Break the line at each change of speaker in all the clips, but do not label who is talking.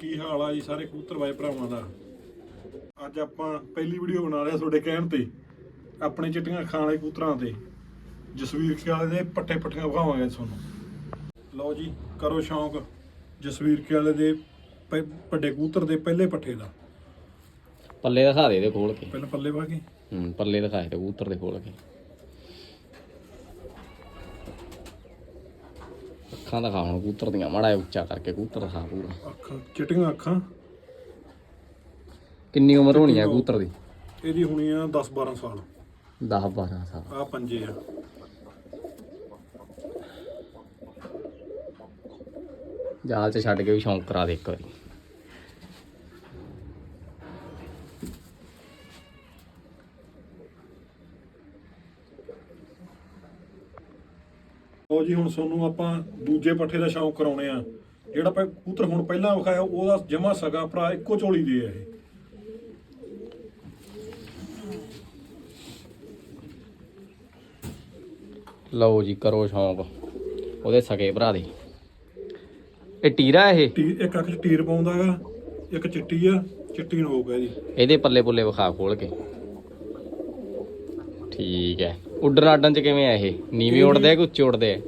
ਕੀ ਹਾਲ ਆ ਜੀ ਸਾਰੇ ਕਬੂਤਰ ਬਾਈ ਭਰਾਵਾਂ ਦਾ? ਅੱਜ ਆਪਾਂ ਪਹਿਲੀ ਵੀਡੀਓ ਬਣਾ ਰਹੇ ਆ ਤੁਹਾਡੇ ਕਹਿਣ ਤੇ ਆਪਣੇ ਚਿੱਟੀਆਂ ਖਾਣ ਵਾਲੇ ਕਬੂਤਰਾਂ ਤੇ। ਜਸਵੀਰ ਖਿਆਲੇ ਦੇ ਪੱਟੇ ਪੱਟੀਆਂ ਵਿਖਾਵਾਂਗੇ ਤੁਹਾਨੂੰ। ਲਓ ਜੀ ਕਰੋ ਸ਼ੌਂਕ। ਜਸਵੀਰ ਖਿਆਲੇ ਦੇ ਵੱਡੇ ਕਬੂਤਰ ਦੇ ਪਹਿਲੇ ਪੱਠੇ ਦਾ।
ਪੱਲੇ ਦਿਖਾ ਦੇ ਇਹਦੇ ਖੋਲ ਕੇ।
ਪਹਿਲਾਂ ਪੱਲੇ ਪਾ ਕੇ।
ਹੂੰ ਪੱਲੇ ਦਿਖਾਏ ਤੇ ਕਬੂਤਰ ਦੇ ਖੋਲ ਕੇ। ਅੱਖਾਂ ਦਿਖਾ ਹੁਣ ਕਬੂਤਰ ਦੀਆਂ ਮਾੜਾ ਜਿਹਾ ਉੱਚਾ ਕਰਕੇ ਕਬੂਤਰ ਦਿਖਾ ਪੂਰਾ।
ਅੱਖਾਂ ਚਿੱਟੀਆਂ ਅੱਖਾਂ।
ਕਿੰਨੀ ਉਮਰ ਹੋਣੀ ਆ ਕਬੂਤਰ ਦੀ?
ਇਹਦੀ ਹੋਣੀ ਆ 10 12 ਸਾਲ।
10 12 ਸਾਲ।
ਆ ਪੰਜੇ ਆ।
ਜਾਲ 'ਚ ਛੱਡ ਕੇ ਵੀ ਸ਼ੌਂਕ ਕਰਾ ਦੇ ਇੱਕ ਵਾਰੀ।
ਹੁਣ ਤੁਹਾਨੂੰ ਆਪਾਂ ਦੂਜੇ ਪੱਠੇ ਦਾ ਸ਼ੌਂਕ ਕਰਾਉਣੇ ਆ। ਜਿਹੜਾ ਆਪਾਂ ਕਬੂਤਰ ਹੁਣ ਪਹਿਲਾਂ ਵਿਖਾਇਆ ਉਹਦਾ ਜਮਾ ਸਗਾ ਭਰਾ ਇੱਕੋ ਝੋਲੀ ਦੇ ਆ ਇਹ।
ਲਓ ਜੀ ਕਰੋ ਸ਼ੌਂਕ। ਉਹਦੇ ਸਕੇ ਭਰਾ ਦੇ। ਇਹ ਟੀਰਾ ਇਹ?
ਟੀ ਇੱਕ ਅੱਖ 'ਚ ਟੀਰ ਪਾਉਂਦਾ ਹੈਗਾ ਇੱਕ ਚਿੱਟੀ ਆ ਚਿੱਟੀ ਨੋਕ ਹੈ ਜੀ
ਇਹਦੇ ਪੱਲੇ ਪੁੱਲੇ ਵਿਖਾ ਖੋਲ ਕੇ। ਠੀਕ ਹੈ। ਉੱਡਣ ਆਡਣ 'ਚ ਕਿਵੇਂ ਆ ਇਹ? ਨੀਵੇਂ ਉੱਡਦੇ ਆ ਕਿ ਉੱਚੇ ਉੱਡਦੇ ਆ?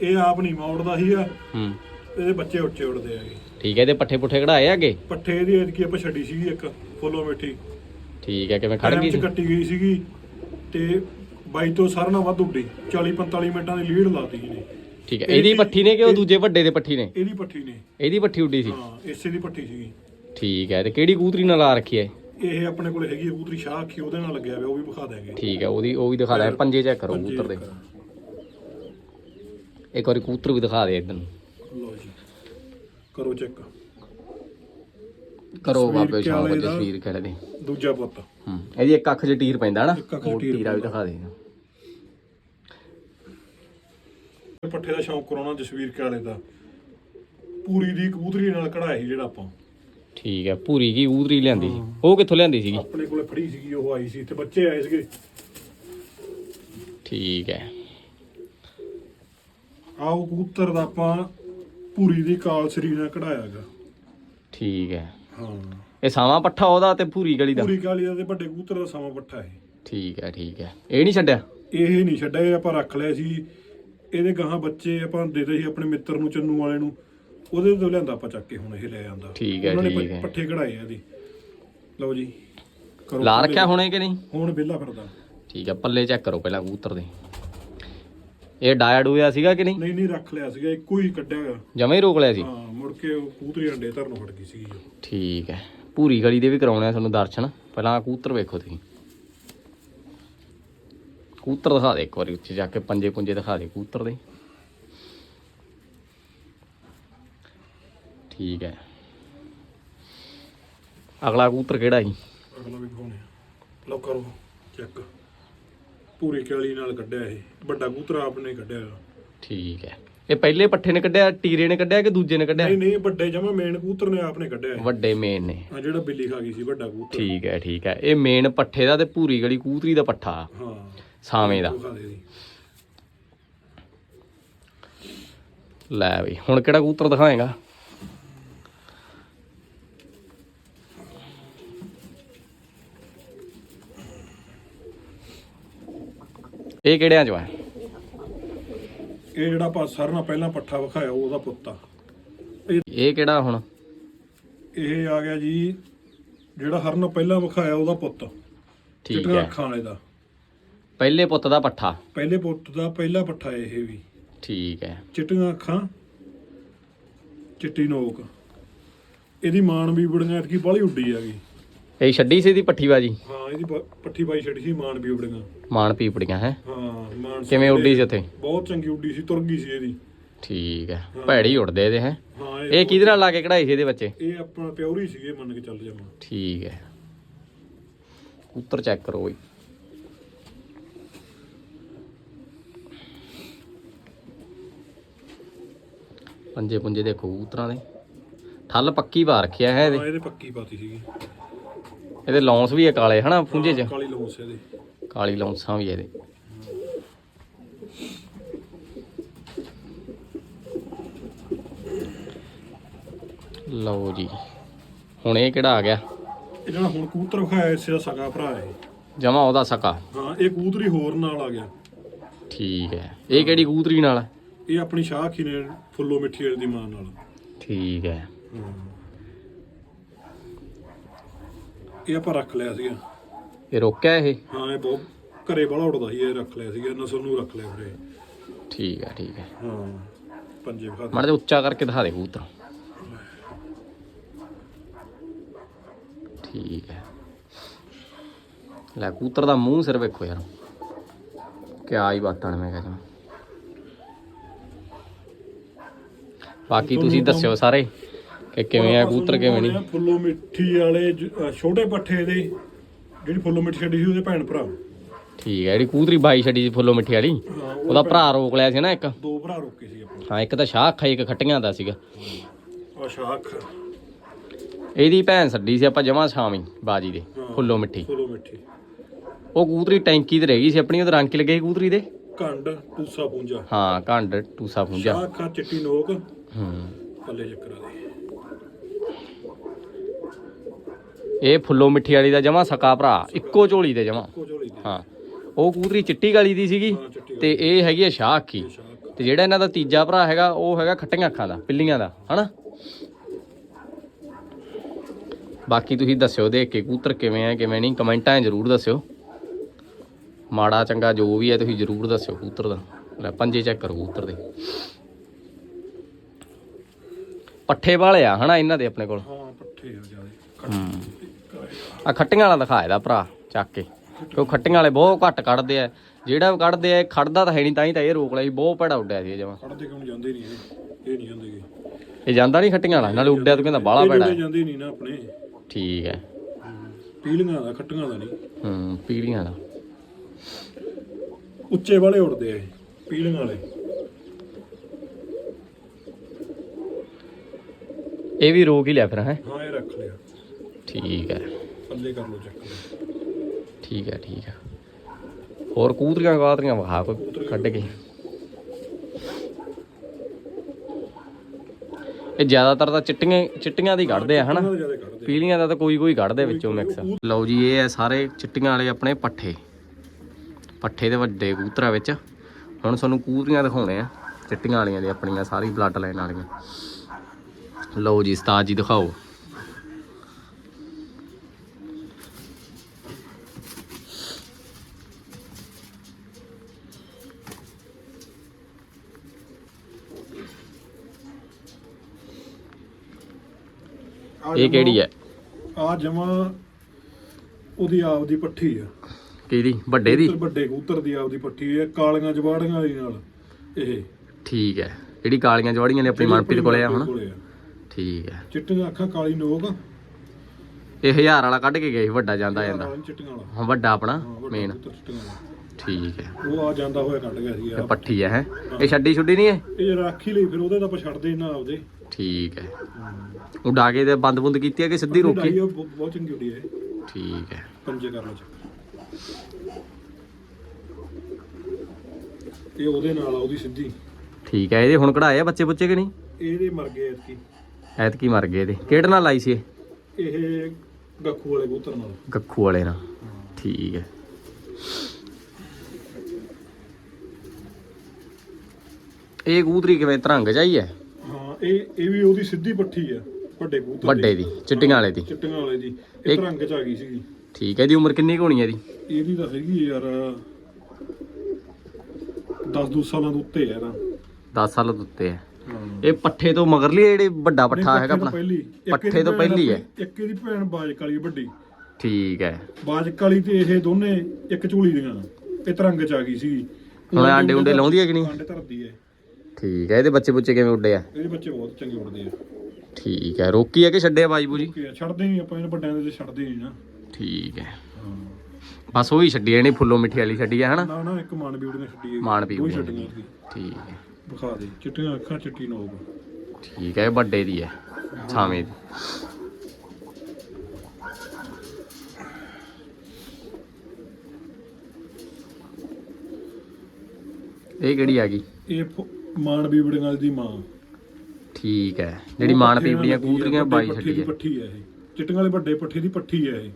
ਇਹ ਆਪ ਨਹੀਂ ਮੌੜਦਾ ਹੀ ਆ
ਹੂੰ।
ਇਹਦੇ ਬੱਚੇ ਉੱਚੇ ਉੱਡਦੇ ਹੈਗੇ
ਠੀਕ ਹੈ ਇਹਦੇ ਪੱਠੇ ਪੁੱਠੇ ਕਢਾਏ ਆ ਅੱਗੇ?
ਪੱਠੇ ਦੀ ਐਤਕੀ ਆਪਾਂ ਛੱਡੀ ਸੀਗੀ ਇੱਕ ਫੁੱਲੋ ਮਿੱਠੀ।
ਠੀਕ ਹੈ ਕਿਵੇਂ ਖੜ ਗਈ ਸੀ?
ਕੱਟੀ ਗਈ ਸੀਗੀ ਤੇ ਬਾਈ ਤੋਂ ਸਾਰਿਆਂ ਨਾਲ ਵੱਧ ਉੱਡੀ। 40 45 ਮਿੰਟਾਂ ਦੀ ਲੀਡ ਲਾਤੀ ਜੀ ਨੇ
ਠੀਕ ਹੈ ਇਹਦੀ ਪੱਠੀ ਨੇ ਕਿ ਉਹ ਦੂਜੇ ਵੱਡੇ ਦੇ ਪੱਠੀ ਨੇ?
ਇਹਦੀ ਪੱਠੀ ਨੇ।
ਇਹਦੀ ਪੱਠੀ ਉੱਡੀ ਸੀ?
ਹਾਂ ਇਸੇ ਦੀ ਪੱਠੀ ਸੀਗੀ।
ਠੀਕ ਹੈ ਤੇ ਕਿਹੜੀ ਕੂਤਰੀ ਨਾਲ ਲਾ ਰੱਖੀ ਹੈ?
ਇਹ ਆਪਣੇ ਕੋਲ ਹੈਗੀ ਆ ਕਬੂਤਰੀ ਸ਼ਾਹ ਅੱਖੀ ਉਹਦੇ ਨਾਲ ਲੱਗਿਆ ਹੋਇਆ ਉਹ ਵੀ ਵਿਖਾ ਦਾਂਗੇ
ਠੀਕ ਹੈ ਉਹਦੀ ਉਹ ਵੀ ਦਿਖਾ ਦੇ ਪੰਜੇ ਚੈੱਕ ਕਰੋ ਕਬੂਤਰ ਦੇ। ਇੱਕ ਵਾਰੀ ਕਬੂਤਰ ਵੀ ਦਿਖਾ ਦੇ
ਲਓ ਜੀ। ਕਰੋ ਚੈੱਕ।
ਕਰੋ ਬਾਬੇ ਸ਼ਾਮ
ਇਹਦਾ?
ਤਸਵੀਰ ਖੜ ਦੇ
ਦੂਜਾ ਪੁੱਤ।
ਹੂੰ ਇਹਦੀ ਇੱਕ ਅੱਖ 'ਚ ਟੀਰ ਪੈਂਦਾ ਨਾ।
ਇੱਕ 'ਚ
ਉਹ
ਟੀਰ
ਵੀ। ਦਿਖਾ ਦੇ।
ਪੱਠੇ ਦਾ ਸ਼ੌਂਕ ਕਰਾਉਣਾ ਜਸਵੀਰ ਕਾਲੇ ਦਾ। ਪੂਰੀ ਦੀ ਕਬੂਤਰੀ ਨਾਲ ਕਢਾਇਆ ਸੀ ਜਿਹੜਾ ਆਪਾਂ।
ਠੀਕ ਹੈ ਪੂਰੀ ਕੀ ਕਬੂਤਰੀ ਲਿਆਂਦੀ ਸੀ। ਉਹ ਕਿੱਥੋਂ ਲਿਆਂਦੀ ਸੀਗੀ?
ਆਪਣੇ ਕੋਲੇ ਫੜੀ ਸੀਗੀ ਉਹ ਆਈ ਸੀ। ਤੇ ਬੱਚੇ ਆਏ ਸੀਗੇ।
ਠੀਕ ਹੈ।
ਆਹ ਉਹ ਕਬੂਤਰ ਦਾ ਆਪਾਂ ਪੂਰੀ ਦੀ ਕਾਲ ਸਰੀ ਨਾਲ ਕਢਾਇਆਗਾ।
ਠੀਕ ਹੈ।
ਹਾਂ।
ਇਹ ਸਾਵਾਂ ਪੱਠਾ ਉਹਦਾ ਤੇ ਪੂਰੀ ਗਲੀ ਦਾ?
ਪੂਰੀ ਕਾਲੀ ਦਾ ਤੇ ਵੱਡੇ ਕਬੂਤਰ ਦਾ ਸਮਾਂ ਪੱਠਾ ਹੈ
ਠੀਕ ਹੈ ਠੀਕ ਹੈ। ਇਹ ਨਹੀਂ ਛੱਡਿਆ?
ਇਹ ਨਹੀਂ ਛੱਡਿਆ ਇਹ ਆਪਾਂ ਰੱਖ ਲਿਆ ਸੀ। ਇਹਦੇ ਗਾਹਾਂ ਬੱਚੇ ਆਪਾਂ ਦੇ ਦੇ ਸੀ ਆਪਣੇ ਮਿੱਤਰ ਨੂੰ ਚੰਨੂ ਵਾਲੇ ਨੂੰ। ਉਹਦੇ ਤੋਂ ਲਿਆਂਦਾ ਆਪਾਂ ਚੱਕ ਕੇ ਹੁਣ ਇਹ ਲੈ ਆਂਦਾ।
ਠੀਕ ਹੈ,
ਉਹਨਾਂ ਨੇ
ਠੀਕ ਹੈ।
ਪੱਠੇ ਕਢਾਏ ਆ ਇਹਦੀ। ਲਓ ਜੀ।
ਲਾ। ਰੱਖਿਆ ਹੁਣੇ ਕਿ ਨਹੀਂ?
ਹੁਣ ਵਿਹਲਾ ਫਿਰਦਾ।
ਠੀਕ ਹੈ ਪੱਲੇ ਚੈੱਕ ਕਰੋ ਪਹਿਲਾਂ ਕਬੂਤਰ ਦੇ। ਇਹ ਡਾਇਆ ਡੂਇਆ ਸੀਗਾ ਕਿ ਨਹੀਂ?
ਨਹੀਂ ਨਹੀਂ ਰੱਖ ਲਿਆ ਸੀਗਾ ਇੱਕੋ ਹੀ ਕੱਢਿਆ ਗਾ।
ਜਮੇ ਹੀ ਰੋਕ ਲਿਆ ਸੀ?
ਹਾਂ ਮੁੜ ਕੇ ਉਹ ਕਬੂਤਰੀ ਅੰਡੇ ਧਰਨ ਫੜ ਗਈ ਸੀ
ਠੀਕ ਹੈ। ਪੂਰੀ ਗਲੀ ਦੇ ਵੀ ਕਰਾਉਣੇ ਆ ਤੁਹਾਨੂੰ ਦਰਸ਼ਨ। ਪਹਿਲਾਂ ਆਹ ਕਬੂਤਰ ਵੇਖੋ ਤੁਸੀਂ। ਕਬੂਤਰ ਦਿਖਾ ਦੇ ਇੱਕ ਵਾਰੀ ਉੱਚੇ ਜਾ ਕੇ ਪੰਜੇ ਪੁੰਜੇ ਦਿਖਾ ਦੇ ਕਬੂਤਰ ਦੇ। ਠੀਕ ਹੈ। ਅਗਲਾ ਕਬੂਤਰ ਕਿਹੜਾ ਸੀ?
ਅਗਲਾ ਵੀ ਦਿਖਾਉਣੇ ਆ। ਲਓ ਕਰੋ ਚੈੱਕ। ਪੂਰੀ ਕਾਲੀ ਨਾਲ ਕੱਢਿਆ ਇਹ। ਵੱਡਾ ਕਬੂਤਰ ਆਪਨੇ ਕੱਢਿਆ।
ਠੀਕ ਹੈ। ਇਹ ਪਹਿਲੇ ਪੱਠੇ ਨੇ ਕੱਢਿਆ ਟੀਰੇ ਨੇ ਕੱਢਿਆ ਕਿ ਦੂਜੇ ਨੇ ਕੱਢਿਆ?
ਨਹੀਂ ਨਹੀਂ ਵੱਡੇ ਜਮਾ ਮੇਨ ਕਬੂਤਰ ਨੇ ਆਪਨੇ ਕੱਢਿਆ ਇਹ।
ਵੱਡੇ ਮੇਨ ਨੇ।
ਆ ਜਿਹੜਾ ਬਿੱਲੀ ਖਾ ਗਈ ਸੀ ਵੱਡਾ ਕਬੂਤਰ।
ਠੀਕ ਹੈ ਠੀਕ ਹੈ। ਇਹ ਮੇਨ ਪੱਠੇ ਦਾ ਤੇ ਪੂਰੀ ਗਲੀ ਕਬੂਤਰੀ ਦਾ ਪੱਠਾ।
ਹਾਂ।
ਸਾਵੇਂ ਦਾ। ਲੈ ਬਈ ਹੁਣ ਕਿਹੜਾ ਕਬੂਤਰ ਦਿਖਾਏਗਾ? ਇਹ ਕਿਹੜਿਆਂ ਚੋਂ ਹੈ?
ਇਹ ਜਿਹੜਾ ਆਪਾਂ ਸਾਰਿਆਂ ਨਾਲ ਪਹਿਲਾਂ ਪੱਠਾ ਵਿਖਾਇਆ ਉਹਦਾ ਪੁੱਤ ਆ।
ਇਹ ਕਿਹੜਾ ਹੁਣ?
ਇਹ ਆ ਗਿਆ ਜੀ ਜਿਹੜਾ ਹਰਨ ਨਾਲ ਪਹਿਲਾਂ ਵਿਖਾਇਆ ਉਹਦਾ ਪੁੱਤ।
ਠੀਕ
ਚਿੱਟੀਆਂ
ਹੈ।
ਅੱਖਾਂ ਵਾਲੇ ਦਾ।
ਪਹਿਲੇ ਪੁੱਤ ਦਾ ਪੱਠਾ?
ਪਹਿਲੇ ਪੁੱਤ ਦਾ ਪਹਿਲਾ ਪੱਠਾ ਇਹ ਵੀ।
ਠੀਕ ਹੈ।
ਚਿੱਟੀਆਂ ਅੱਖਾਂ ਚਿੱਟੀ ਨੋਕ। ਇਹਦੀ ਮਾਨ ਵੀ ਬੜੀਆਂ ਐਤਕੀ ਬਾਹਲੀ ਉੱਡੀ ਆ ਗਈ
ਇਹ ਛੱਡੀ ਸੀ ਦੀ ਪੱਠੀ ਬਾਜੀ?
ਹਾਂ ਇਹਦੀ ਪੱਠੀ ਬਾਈ ਛੱਡੀ ਸੀ ਮਾਨ ਵੀ ਉੱਡੀਆਂ
ਮਾਨ ਪੀਪੜੀਆਂ ਹੈ?
ਹਾਂ ਮਾਨ
ਕਿਵੇਂ ਉੱਡੀ ਸੀ ਉੱਥੇ?
ਬਹੁਤ ਚੰਗੀ ਉੱਡੀ ਸੀ ਤੁਰ ਗਈ ਸੀ ਇਹਦੀ।
ਠੀਕ ਹੈ ਭੈੜੀ ਉੱਡਦੇ ਇਹਦੇ ਹੈ?
ਹਾਂ
ਇਹ ਕਿਹਦੇ ਨਾਲ ਲਾ ਕੇ ਕਢਾਈ ਸੀ ਇਹਦੇ ਬੱਚੇ?
ਇਹ ਆਪਣਾ ਪਿਓਰੀ ਸੀਗੇ ਮੰਨ ਕੇ ਚੱਲ ਜਾਵਾਂ।
ਠੀਕ ਹੈ। ਉੱਤਰ ਚੈੱਕ ਕਰੋ ਬਈ। ਪੰਜੇ ਪੁੰਜੇ ਦੇਖੋ ਕਬੂਤਰਾਂ ਦੇ। ਠੱਲ ਪੱਕੀ ਪਾ ਰੱਖਿਆ ਹੈ ਇਹਦੇ।
ਹਾਂ ਇਹਦੇ ਪੱਕੀ ਪਾਤੀ ਸੀਗੀ।
ਇਹਦੇ ਲੌਂਸ ਵੀ ਹੈ ਕਾਲੇ ਹਨਾ ਪੁੰਜੇ ਚ?
ਕਾਲੀ ਲੋਸ ਇਹਦੇ।
ਕਾਲੀ ਲੌਂਸਾਂ ਵੀ ਇਹਦੇ। ਲਓ ਜੀ ਹੁਣ ਇਹ ਕਿਹੜਾ ਆ ਗਿਆ?
ਇਹ ਜਿਹੜਾ ਹੁਣ ਕਬੂਤਰ ਵਿਖਾਇਆ ਇਸੇ ਦਾ ਸਗਾ ਭਰਾ ਹੈ
ਜਮਾ ਉਹਦਾ ਸਕਾ?
ਹਾਂ ਇਹ ਕਬੂਤਰੀ ਹੋਰ ਨਾਲ ਆ ਗਿਆ।
ਠੀਕ ਹੈ। ਇਹ ਕਿਹੜੀ ਕਬੂਤਰੀ ਨਾਲ ਹੈ?
ਇਹ ਆਪਣੀ ਸ਼ਾਹਖੀ ਨੇ ਫੁੱਲੋ ਮਿੱਠੀ ਵਾਲੀ ਦੀ ਮਾਂ ਨਾਲ।
ਠੀਕ ਹੈ।
ਇਹ ਆਪਾਂ ਰੱਖ ਲਿਆ ਸੀਗਾ।
ਇਹ ਰੋਕਿਆ ਇਹ?
ਹਾਂ ਇਹ ਬਹੁਤ ਘਰੇ ਬੜਾ ਉੱਡਦਾ ਸੀ ਇਹ ਰੱਖ ਲਿਆ ਸੀਗਾ ਨਸਲ ਨੂੰ ਰੱਖ ਲਿਆ ਇਹ।
ਠੀਕ ਹੈ ਠੀਕ ਹੈ
ਹਾਂ ਪੰਜੇ ਵਿਖਾ
ਮਾੜਾ ਜਿਹਾ ਉੱਚਾ ਕਰਕੇ ਦਿਖਾ ਦੇ ਕਬੂਤਰ। ਠੀਕ ਹੈ ਲੈ ਕਬੂਤਰ ਦਾ ਮੂੰਹ ਸਿਰ ਵੇਖੋ ਯਾਰ। ਕਿਆ ਹੀ ਬਾਤਾਂ ਨੇ ਮੈਂ ਕਹਿੰਦਾ ਬਾਕੀ ਤੁਸੀਂ ਦੱਸਿਓ ਸਾਰੇ। ਕਿ ਕਿਵੇਂ ਆ? ਕਬੂਤਰ ਕਿਵੇਂ ਨਹੀਂ?
ਫੁੱਲੋ ਮਿੱਠੀ ਵਾਲੇ ਜ- ਅ, ਛੋਟੇ ਪੱਠੇ ਦੇ ਜਿਹੜੀ ਫੁੱਲੋ ਮਿੱਠੀ ਛੱਡੀ ਸੀ ਉਹਦੇ ਭੈਣ ਭਰਾ।
ਠੀਕ ਹੈ ਜਿਹੜੀ ਕਬੂਤਰੀ ਬਾਈ ਛੱਡੀ ਸੀ ਫੁੱਲੋ ਮਿੱਠੀ ਵਾਲੀ
ਹਾਂ, ਉਹ
ਉਹਦਾ ਭਰਾ ਰੋਕ ਲਿਆ ਸੀ ਨਾ ਇੱਕ।
ਦੋ ਭਰਾ ਰੋਕੇ ਸੀ ਆਪਾਂ।
ਹਾਂ ਇੱਕ ਤਾਂ ਸ਼ਾਹ ਅੱਖਾ ਇੱਕ ਖੱਟੀਆਂ ਦਾ ਸੀਗਾ।
ਆ ਸ਼ਾਖ
ਇਹਦੀ ਭੈਣ ਛੱਡੀ ਸੀ ਆਪਾਂ ਜਮਾ ਛਾਵੀਂ ਬਾਜੀ ਦੇ ਫੁੱਲੋ ਮਿੱਠੀ।
ਫੁੱਲੋ ਮਿੱਠੀ।
ਉਹ ਕਬੂਤਰੀ ਟੈਂਕੀ ਤੇ ਰਹਿ ਗਈ ਸੀ ਆਪਣੀ ਉਹਦੇ ਰੰਗ ਕੀ ਲੱਗੇ ਸੀ ਕਬੂਤਰੀ ਦੇ?
ਕੰਡ ਟੂਸਾ ਪੂੰਜਾ
ਹਾਂ ਘੰਡ ਟੂਸਾ ਪੁੰਜਾ
ਸ਼ਾਖਾ ਚਿੱਟੀ ਨੋਕ।
ਹੂੰ।
ਪੱਲੇ ਚੱਕਰਾਂ ਦੇ
ਇਹ ਫੁੱਲੋ ਮਿੱਠੀ ਵਾਲੀ ਦਾ ਜਮਾ ਸਕਾ ਭਰਾ ਇੱਕੋ ਝੋਲੀ ਦੇ ਜਮਾ। ਹਾਂ ਉਹ ਕਬੂਤਰੀ ਚਿੱਟੀ ਗਾਲੀ ਦੀ ਸੀਗੀ ਤੇ ਇਹ ਹੈਗੀ ਆ ਸ਼ਾਹ ਅੱਖੀ। ਤੇ ਜਿਹੜਾ ਇਹਨਾਂ ਦਾ ਤੀਜਾ ਭਰਾ ਹੈਗਾ ਉਹ ਹੈਗਾ ਖੱਟੀਆਂ ਅੱਖਾਂ ਦਾ ਪਿੱਲੀਆਂ ਦਾ ਹਨਾ? ਬਾਕੀ ਤੁਸੀਂ ਦੱਸਿਓ ਦੇਖ ਕੇ ਕਬੂਤਰ ਕਿਵੇਂ ਆ ਕਿਵੇਂ ਨਹੀਂ ਕਮੈਂਟਾਂ 'ਚ ਜ਼ਰੂਰ ਦੱਸਿਓ। ਮਾੜਾ ਚੰਗਾ ਜੋ ਵੀ ਹੈ ਤੁਸੀਂ ਜ਼ਰੂਰ ਦੱਸਿਓ ਕਬੂਤਰ ਦਾ। ਲੈ ਪੰਜੇ ਚੈੱਕ ਕਰੋ ਕਬੂਤਰ ਦੇ। ਪੱਠੇ ਵਾਲੇ ਆ ਹਨਾ ਇਹਨਾਂ ਦੇ ਆਪਣੇ ਕੋਲ?
ਹਾਂ ਪੱਠੇ ਆ ਜਿਆਦੇ।
ਹੂੰ। ਆ ਖੱਟੀਆਂ ਵਾਲਾ ਦਿਖਾ ਇਹਦਾ ਭਰਾ ਚੱਕ ਕੇ। ਕਿਉਂ ਖੱਟੀਆਂ ਵਾਲੇ ਬਹੁਤ ਘੱਟ ਕੱਢਦੇ ਆ। ਜਿਹੜਾ ਵੀ ਕੱਢਦੇ ਆ ਇਹ ਖੜਦਾ ਤਾਂ ਹੈ ਨਹੀਂ ਤਾਂ ਹੀ ਤਾਂ ਇਹ ਰੋਕ ਲਿਆ ਸੀ ਬਹੁਤ ਭੈੜਾ ਉੱਡਿਆ ਸੀ ਜਮਾ।
ਖੜਦੇ ਕਿਉਂ ਜਾਂਦੇ ਨਹੀਂ ਇਹ? ਇਹ ਨਹੀਂ ਜਾਂਦੇ ਗੇ।
ਇਹ ਜਾਂਦਾ ਨਹੀਂ ਖੱਟੀਆਂ ਵਾਲਾ ਨਾਲੇ ਉੱਡਿਆ ਤੂੰ ਕਹਿੰਦਾ ਬਾਹਲਾ
ਇਹ
ਭੈੜਾ।
ਜਿਹੜੇ
ਹੈ।
ਜਾਂਦੇ ਨਹੀਂ ਨਾ ਆਪਣੇ।
ਠੀਕ ਹੈ।
ਪੀਲੀਆਂ ਦਾ ਖੱਟੀਆਂ ਦਾ ਨਹੀਂ।
ਹੂੰ ਪੀੜੀਆਂ ਦਾ।
ਉੱਚੇ ਵਾਲੇ ਉੜਦੇ ਆ ਇਹ ਪੀਲੀਆਂ ਵਾਲੇ।
ਇਹ ਵੀ ਰੋਕ ਹੀ ਲਿਆ ਫਿਰ ਹੈ?
ਹਾਂ ਇਹ ਰੱਖ ਲਿਆ।
ਠੀਕ ਹੈ।
ਪੱਲੇ ਕਰ ਲੋ ਚੱਕ
ਠੀਕ ਹੈ ਠੀਕ ਹੈ। ਹੋਰ ਕੂਤਰੀਆਂ ਕਾਤਰੀਆਂ ਵਿਖਾ ਕੋਈ ਕੱਢ ਕੇ। ਇਹ ਜ਼ਿਆਦਾਤਰ ਤਾਂ ਚਿੱਟੀਆਂ ਚਿੱਟੀਆਂ ਦੀ ਕੱਢਦੇ ਆ ਹਨਾ? ਪੀਲੀਆਂ ਦਾ ਤਾਂ ਕੋਈ ਕੋਈ ਕੱਢਦੇ ਵਿੱਚੋਂ ਮਿਕਸ ਲਓ ਜੀ ਇਹ ਹੈ ਸਾਰੇ ਚਿੱਟੀਆਂ ਵਾਲੇ ਆਪਣੇ ਪੱਠੇ। ਪੱਠੇ ਦੇ ਵੱਡੇ ਕਬੂਤਰਾਂ ਵਿੱਚ। ਹੁਣ ਤੁਹਾਨੂੰ ਕੂਤਰੀਆਂ ਦਿਖਾਉਣੇ ਆ। ਚਿੱਟੀਆਂ ਵਾਲੀਆਂ ਦੇ ਆਪਣੀਆਂ ਸਾਰੀ ਬਲੱਡ ਲਾਈਨ ਵਾਲੀਆਂ। ਲਓ ਜੀ ਉਸਤਾਦ ਜੀ ਦਿਖਾਓ। ਇਹ ਕਿਹੜੀ ਹੈ
ਆ ਜਮਾ ਉਹਦੀ ਆਪ ਦੀ ਪੱਠੀ ਆ।
ਕਿਹਦੀ? ਵੱਡੇ ਦੀ?
ਕਬੂਤਰ ਵੱਡੇ ਕਬੂਤਰ ਦੀ ਆਪ ਦੀ ਪੱਠੀ ਹੈ ਕਾਲੀਆਂ ਜਵਾੜੀਆਂ ਵਾਲੀ ਨਾਲ ਇਹ।
ਠੀਕ ਹੈ। ਜਿਹੜੀ ਕਾਲੀਆਂ ਜਵਾੜੀਆਂ ਨੇ ਆਪਣੀ ਮਨਪ੍ਰੀਤ ਕੋਲੇ ਆ
ਕੋਲੇ ਆ।
ਠੀਕ ਹੈ।
ਚਿੱਟੀਆਂ ਅੱਖਾਂ ਕਾਲੀ ਨੋਕ
ਇਹ ਹਜ਼ਾਰ ਵਾਲਾ ਕੱਢ ਕੇ ਗਏ ਵੱਡਾ ਜਾਂਦਾ ਜਾਂਦਾ।
ਚਿੱਟੀਆਂ ਵਾਲਾ।
ਹਾਂ ਵੱਡਾ ਆਪਣਾ
ਹਾਂ, ਵੱਡਾ
ਮੇਨ
ਕਬੂਤਰ ਚਿੱਟੀਆਂ ਵਾਲਾ।
ਠੀਕ ਹੈ।
ਉਹ ਆ ਜਾਂਦਾ ਹੋਇਆ ਕੱਢ ਗਿਆ ਸੀ
ਇਹ
ਆ
ਪੱਠੀ ਹੈ ਹੈ? ਇਹ ਛੱਡੀ ਛੁੱਡੀ ਨਹੀਂ ਹੈ?
ਇਹ ਰੱਖ ਹੀ ਲਈ ਫਿਰ ਉਹਦੇ ਤਾਂ ਆਪਾਂ ਛੱਡਦੇ ਨਾ ਆਪਦੇ।
ਠੀਕ ਹੈ। ਉਹ ਡਾਕੇ ਤੇ ਬੰਦ ਬੁੰਦ ਕੀਤੀ ਹੈ ਕਿ ਸਿੱਧੀ ਰੋਕੀ?
ਡਾਈ ਉਹ ਬਹੁਤ ਬਹੁਤ ਚੰਗੀ ਉੱਡੀ ਹੈ। ਇਹ।
ਠੀਕ ਹੈ।
ਪੰਜੇ ਕਰ ਲੋ ਚੱਕ। ਇਹ ਉਹਦੇ ਨਾਲ ਆ ਉਹਦੀ ਸਿੱਧੀ।
ਠੀਕ ਹੈ ਇਹਦੇ ਹੁਣ ਕਢਾਏ ਆ ਬੱਚੇ ਬੁੱਚੇ ਕਿ ਨਹੀਂ?
ਇਹਦੇ ਮਰ ਗਏ ਐਤਕੀ।
ਐਤਕੀ ਮਰ ਗਏ ਇਹਦੇ। ਕਿਹੜੇ ਨਾਲ ਲਾਈ ਸੀ ਇਹ?
ਇਹ ਗੱਖੂ ਵਾਲੇ ਕਬੂਤਰ ਨਾਲ।
ਗੱਖੂ ਵਾਲੇ ਨਾਲ। ਠੀਕ ਹੈ। ਇਹ ਕਬੂਤਰੀ ਕਿਵੇਂ ਤਰੰਗ ਜਾਈ ਹਾਂ?
ਇਹ ਇਹ ਵੀ ਉਹਦੀ ਸਿੱਧੀ ਪੱਠੀ ਆ ਵੱਡੇ ਕਬੂਤਰ
ਵੱਡੇ ਦੀ ਚਿੱਟੀਆਂ ਵਾਲੇ ਦੀ।
ਚਿੱਟੀਆਂ ਵਾਲੇ ਦੀ।
ਇਹ-
ਰੰਗ ਚ ਆ ਗਈ ਸੀਗੀ।
ਠੀਕ ਹੈ ਇਹਦੀ ਉਮਰ ਕਿੰਨੀ ਕੁ ਹੋਣੀ ਹੈ ਇਹਦੀ
ਇਹਦੀ ਤਾਂ ਹੈਗੀ ਯਾਰ 10 12 ਸਾਲਾਂ ਦੇ ਉੱਤੇ ਹੈ ਨਾ
10 ਸਾਲ ਤੋਂ ਉੱਤੇ ਹੈ। ਇਹ ਪੱਠੇ ਤੋਂ ਮਗਰਲੀ ਜਿਹੜੀ ਵੱਡਾ ਪੱਠਾ ਹੈਗਾ ਆਪਣਾ? ਪੱਠੇ ਤੋਂ ਪਹਿਲੀ ਹੈ।
ਇੱਕ ਇਹਦੀ ਭੈਣ ਬਾਜਕ ਵਾਲੀ ਵੱਡੀ।
ਠੀਕ ਹੈ।
ਬਾਜਕ ਵਾਲੀ ਤੇ ਇਹ ਦੋਨੇ ਇੱਕ ਝੂਲੀ ਦੀਆਂ। ਇਹ ਤਰੰਗ ਚ ਆ ਗਈ ਸੀ
ਹੁਣ ਆਂਡੇ ਉਂਡੇ ਲਾਉਂਦੀ ਹੈ ਕਿ ਨਹੀਂ?
ਆਂਡੇ ਧਰਦੀ ਹੈ।
ਠੀਕ ਹੈ ਇਹਦੇ ਬੱਚੇ ਬੁੱਚੇ ਕਿਵੇਂ ਉੱਡੇ ਆ?
ਇਹਦੇ ਬੱਚੇ ਬਹੁਤ ਚੰਗੇ ਉੱਡਦੇ ਆ।
ਠੀਕ ਹੈ ਰੋਕੀ ਹੈ ਕਿ ਛੱਡਿਆ ਬਾਈ ਬੂਜੀ?
ਕਿ ਛੱਡਦੇ ਨਹੀਂ ਆਪਾਂ ਇਹਨਾਂ ਵੱਡਿਆਂ ਦੇ ਤੇ ਛੱਡਦੇ ਨਹੀਂ ਨਾ।
ਠੀਕ ਹੈ
ਹਾਂ।
ਬਸ ਉਹੀ ਛੱਡੀ ਹੈ, ਇਹਨੇ ਫੁੱਲੋ ਮਿੱਠੀ ਵਾਲੀ ਛੱਡੀ ਹੈ ਹਨਾ?
ਨਾ ਨਾ ਇੱਕ ਮਾਨ ਬੀੜ ਨੇ ਛੱਡੀ ਹੈ
ਮਾਨ ਪੀ
ਦੋ ਹੀ
ਉਹਨੇ
ਛੱਡੀਆਂ ਸੀ
ਠੀਕ ਹੈ
ਵਿਖਾ ਦੇ ਚਿੱਟੀਆਂ ਅੱਖਾਂ ਚਿੱਟੀ ਨੋਕ।
ਠੀਕ ਹੈ ਇਹ ਵੱਡੇ ਦੀ ਹੈ ਛਾਵੇਂ ਦੀ। ਇਹ ਕਿਹੜੀ ਆ ਗਈ?
ਇਹ ਫ- ਮਾਨ ਬੀਬੜੀਆਂ ਦੀ ਮਾਂ।
ਠੀਕ ਹੈ। ਜਿਹੜੀ ਮਾਨ ਪੀਪੜੀਆਂ ਕੂਤਰੀਆਂ ਬਾਈ ਛੱਡੀ ਹੈ
ਪੱਠੀ ਹੈ ਇਹ। ਚਿੱਟੀਆਂ ਵਾਲੇ ਵੱਡੇ ਪੱਠੇ ਦੀ ਪੱਠੀ ਹੈ ਇਹ।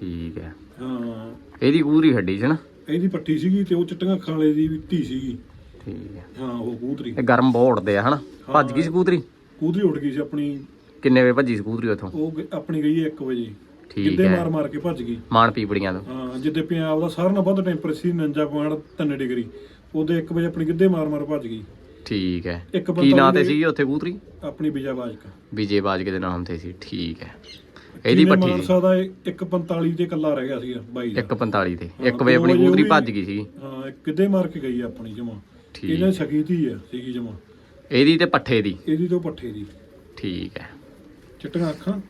ਠੀਕ ਹੈ।
ਹਾਂ।
ਇਹਦੀ ਕੂਤਰੀ ਹੱਡੀ ਸੀ ਨਾ?
ਇਹਦੀ ਪੱਠੀ ਸੀਗੀ ਤੇ ਉਹ ਚਿੱਟੀਆਂ ਅੱਖਾਂ ਵਾਲੇ ਦੀ ਧੀ ਸੀਗੀ।
ਠੀਕ ਹੈ।
ਹਾਂ ਉਹ ਕੂਤਰੀ।
ਇਹ ਗਰਮ ਬਹੁਤ ਉੱਡਦੇ ਆ ਹਨਾ? ਭੱਜ ਗਈ ਸੀ ਕੂਤਰੀ?
ਕੂਤਰੀ ਉੱਡ ਗਈ ਸੀ ਆਪਣੀ।
ਕਿੰਨੇ ਵਜੇ ਭੱਜੀ ਸੀ ਕੂਤਰੀ ਉਥੋਂ?
ਉਹ ਆਪਣੀ ਗਈ 1 ਵਜੇ।
ਠੀਕ
ਮਾਰ ਮਾਰ ਕੇ ਭੱਜ ਗਈ।
ਮਾਣ ਪੀਪੜੀਆਂ ਤੋਂ?
ਹਾਂ ਜਿੱਦੇ ਪੰਜਾਬ ਦਾ ਸਾਰਿਆਂ ਨਾਲੋਂ ਵੱਧ ਟੈਂਪਰੇਚਰ ਸੀ 49.3 ਡਿਗਰੀ। ਉਹਦੇ 1 ਵਜੇ ਆਪਣੀ ਗਿੱਧੇ ਮਾਰ ਮਾਰ ਭੱਜ ਗਈ।
ਠੀਕ ਹੈ।
ਇੱਕ
ਕੀ ਨਾਂ ਤੇ ਸੀਗੀ ਉੱਥੇ ਕੂਤਰੀ
ਆਪਣੀ ਬਿਜਾਬਾਜ ਕਾ
ਵਿਜੇ ਬਾਜਕੇ ਦੇ ਨਾਮ ਤੇ ਸੀ ਠੀਕ ਹੈ। ਇਹਦੀ ਪੱਠੀ ਸੀ।
ਮਾਨਸਾ ਦਾ 145 ਤੇ ਕੱਲਾ ਰਹਿ ਗਿਆ ਸੀਗਾ ਬਾਈ ਦਾ।
1:45 ਤੇ।
ਹਾਂ,
1 ਵਜੇ
ਦੋ
ਆਪਣੀ
ਵਜੇ
ਕੂਤਰੀ ਭੱਜ ਗਈ ਸੀ।
ਹਾਂ ਕਿੱਦੇ ਮਾਰ ਕੇ ਗਈ ਆਪਣੀ ਜਮਾ।
ਠੀਕ।
ਇਹਨੇ ਸਕੀ ਧੀ ਆ ਸੀਗੀ ਜਮਾ।
ਇਹਦੀ ਤੇ ਪੱਠੇ ਦੀ।
ਇਹਦੀ ਤੋਂ ਪੱਠੇ ਦੀ।
ਠੀਕ ਹੈ।
ਚਿੱਟੀਆਂ ਅੱਖਾਂ।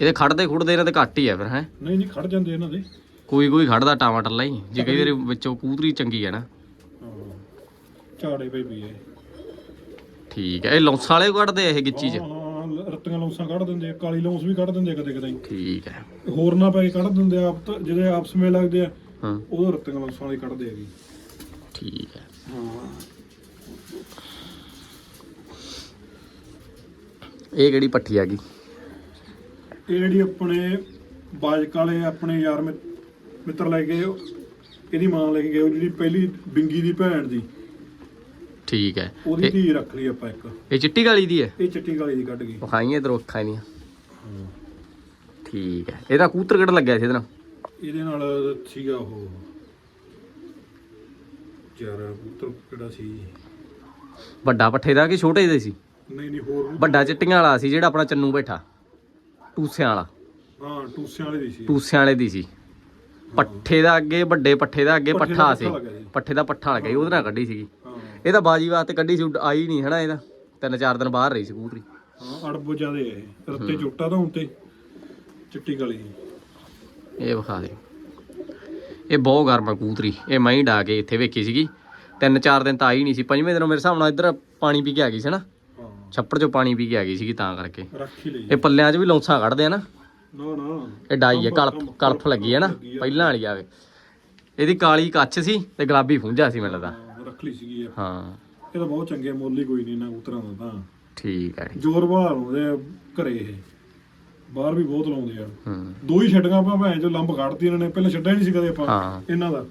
ਇਹਦੇ ਖੜਦੇ ਖੁੜਦੇ ਇਹਨਾਂ ਤੇ ਘੱਟ ਹੀ ਆ ਫਿਰ ਹੈ?
ਨਹੀਂ ਨਹੀਂ ਖੜ ਜਾਂਦੇ ਇਹਨਾਂ ਦੇ।
ਕੋਈ ਕੋਈ ਖੜਦਾ ਟਮਾਟਰ ਲਈ ਜੇ ਕਈ ਵਾਰੀ ਵਿੱਚੋਂ ਕੂਤਰੀ ਚੰਗੀ ਹੈ ਨਾ।
ਹਾਂ। ਝਾੜੇ ਪਈ ਵੀ ਇਹ।
ਠੀਕ ਹੈ ਇਹ ਲੌਂਸਾਂ ਵਾਲੇ ਕੱਢਦੇ ਆ ਇਹ ਗਿੱਚੀ ਚ।
ਹਾਂ ਹਾਂ, ਰੱਤੀਆਂ ਲੌਂਸਾਂ ਕੱਢ ਦਿੰਦੇ ਆ ਕਾਲੀ ਲੌਂਸ ਵੀ ਕੱਢ ਦਿੰਦੇ ਆ ਕਦੇ ਕਦੇ।
ਠੀਕ ਹੈ
ਹੋਰ ਨਾ ਪੈ ਕੇ ਕੱਢ ਦਿੰਦੇ ਆ ਆਪ ਤਾਂ ਜਿਹੜੇ ਆਪਸ ਵਿੱਚ ਲੱਗਦੇ ਆ
ਹਾਂ।
ਉਹ ਰੱਤੀਆਂ ਲੌਂਸਾਂ ਵਾਲੇ ਕੱਢਦੇ ਆ ਜੀ।
ਠੀਕ ਹੈ
ਹਾਂ।
ਇਹ ਕਿਹੜੀ ਪੱਠੀ ਆ ਗਈ?
ਇਹ ਜਿਹੜੀ ਆਪਣੇ ਬਾਜਕ ਵਾਲੇ ਆਪਣੇ ਯਾਰ ਮਿ- ਮਿੱਤਰ ਲੈ ਗਏ ਉਹ- ਇਹਦੀ ਮਾਂ ਲੈ ਕੇ ਗਏ ਉਹ ਜਿਹੜੀ ਪਹਿਲੀ ਬਿੰਗੀ ਦੀ ਭੈਣ ਦੀ।
ਠੀਕ ਹੈ।
ਉਹਦੀ
ਇਹ-
ਧੀ ਰੱਖ ਲਈ ਆਪਾਂ ਇੱਕ।
ਇਹ ਚਿੱਟੀ ਕਾਲੀ ਦੀ ਹੈ?
ਇਹ ਚਿੱਟੀ ਕਾਲੀ ਦੀ ਕੱਢ ਗਈ।
ਵਿਖਾਈਆਂ ਇਧਰੋਂ ਅੱਖਾਂ ਇਹਦੀਆਂ। ਠੀਕ ਹੈ। ਇਹਦਾ ਕੂਤਰ ਕਿਹੜਾ ਲੱਗਿਆ ਸੀ ਇਹਦੇ ਨਾਲ?
ਇਹਦੇ ਨਾਲ ਸੀਗਾ ਉਹ। ਯਾਰ ਪੁੱਤਰ ਕਿਹੜਾ ਸੀ?
ਵੱਡਾ ਪੱਠੇ ਦਾ ਕਿ ਛੋਟੇ ਦੇ ਸੀ?
ਨਹੀਂ ਨਹੀਂ ਹੋਰ ਵੀ-
ਵੱਡਾ ਚਿੱਟੀਆਂ ਵਾਲਾ ਸੀ ਜਿਹੜਾ ਆਪਣਾ ਚੰਨੂ ਬੈਠਾ। ਟੂਸਿਆਂ ਵਾਲਾ।
ਹਾਂ ਟੂਸਿਆਂ ਵਾਲੀ ਦੀ ਸੀ।
ਟੂਸਿਆਂ ਵਾਲੇ ਦੀ ਸੀ। ਪੱਠੇ ਦਾ ਅੱਗੇ ਵੱਡੇ ਪੱਠੇ ਦਾ ਅੱਗੇ
ਪੱਠੇ
ਸੀ
ਪੱਠਾ ਲੱਗਾ ਸੀ।
ਦਾ ਪੱਠਾ ਲੱਗਿਆ ਸੀ ਉਹਦੇ ਨਾਲ ਕੱਢੀ ਸੀਗੀ।
ਹਾਂ।
ਇਹ ਤਾਂ ਬਾਜੀ ਵਾਸਤੇ ਕੱਢੀ ਸੀ ਆਈ ਨਹੀਂ ਹਨਾ ਇਹਦਾ ਤਿੰਨ ਚਾਰ ਦਿਨ ਬਾਹਰ ਰਹੀ ਸੀ ਕੂਤਰੀ
ਹਾਂ ਅੜਬ ਜਿਆਦੇ ਇਹ। ਰੱਤੇ ਚੋਟਾ ਤਾਂ ਹੁਣ ਤੇ ਚਿੱਟੀ ਕਾਲੀ
ਇਹ ਵਿਖਾ ਦੇ। ਇਹ ਬਹੁਤ ਗਰਮ ਆ ਕੂਤਰੀ ਇਹ ਮੈਂ ਹੀ ਡਾ ਕੇ ਇੱਥੇ ਵੇਖੀ ਸੀਗੀ। ਤਿੰਨ ਚਾਰ ਦਿਨ ਤਾਂ ਆਈ ਨਹੀਂ ਸੀ। ਪੰਜਵੇਂ ਦਿਨੋਂ ਮੇਰੇ ਹਿਸਾਬ ਨਾਲ ਇੱਧਰ ਪਾਣੀ ਪੀ ਕੇ ਆ ਗਈ ਸੀ ਨਾ ਛੱਪੜ ਚੋਂ ਪਾਣੀ ਪੀ ਕੇ ਆ ਗਈ ਸੀਗੀ ਤਾਂ ਕਰਕੇ।
ਰੱਖ ਹੀ ਲਈ।
ਇਹ ਪੱਲਿਆਂ 'ਚ ਵੀ ਲੌਂਸਾਂ ਕੱਢਦੇ ਆ ਨਾ।
ਨਾ ਨਾ।
ਇਹ ਡਾਈ ਹੈ ਕਲਪ ਲੱਗੀ ਹੈ ਨਾ ਪਹਿਲਾਂ ਵਾਲੀ ਆਵੇ। ਇਹਦੀ ਕਾਲੀ ਕੱਚ ਸੀ ਤੇ ਗੁਲਾਬੀ ਫੁੰਝਾ ਸੀ ਮੈਨੂੰ ਲੱਗਦਾ।
ਹਾਂ, ਰੱਖ ਲਈ ਸੀਗੀ ਇਹ
ਹਾਂ।
ਇਹ ਤਾਂ ਬਹੁਤ ਚੰਗੇ ਮੁੱਲ ਹੀ ਕੋਈ ਨਹੀਂ ਨਾ ਉਤਰਾਂ ਦਾ ਤਾਂ।
ਠੀਕ ਹੈ ਜੀ।
ਜ਼ੋਰ ਬਾਹਰ ਆਉਂਦੇ ਆ ਘਰੇ ਇਹ। ਬਾਹਰ ਵੀ ਬਹੁਤ ਲਾਉਂਦੇ ਆ।
ਹੂੰ।
ਦੋ ਹੀ ਛੱਡੀਆਂ ਆਪਾਂ ਭੈਣ ਜੋ ਲੰਬ ਕੱਢਤੀ ਇਹਨਾਂ ਨੇ। ਪਹਿਲਾਂ ਛੱਡਿਆ ਨਹੀਂ ਸੀ ਕਦੇ ਆਪਾਂ
ਹਾਂ।
ਇਹਨਾਂ ਦਾ।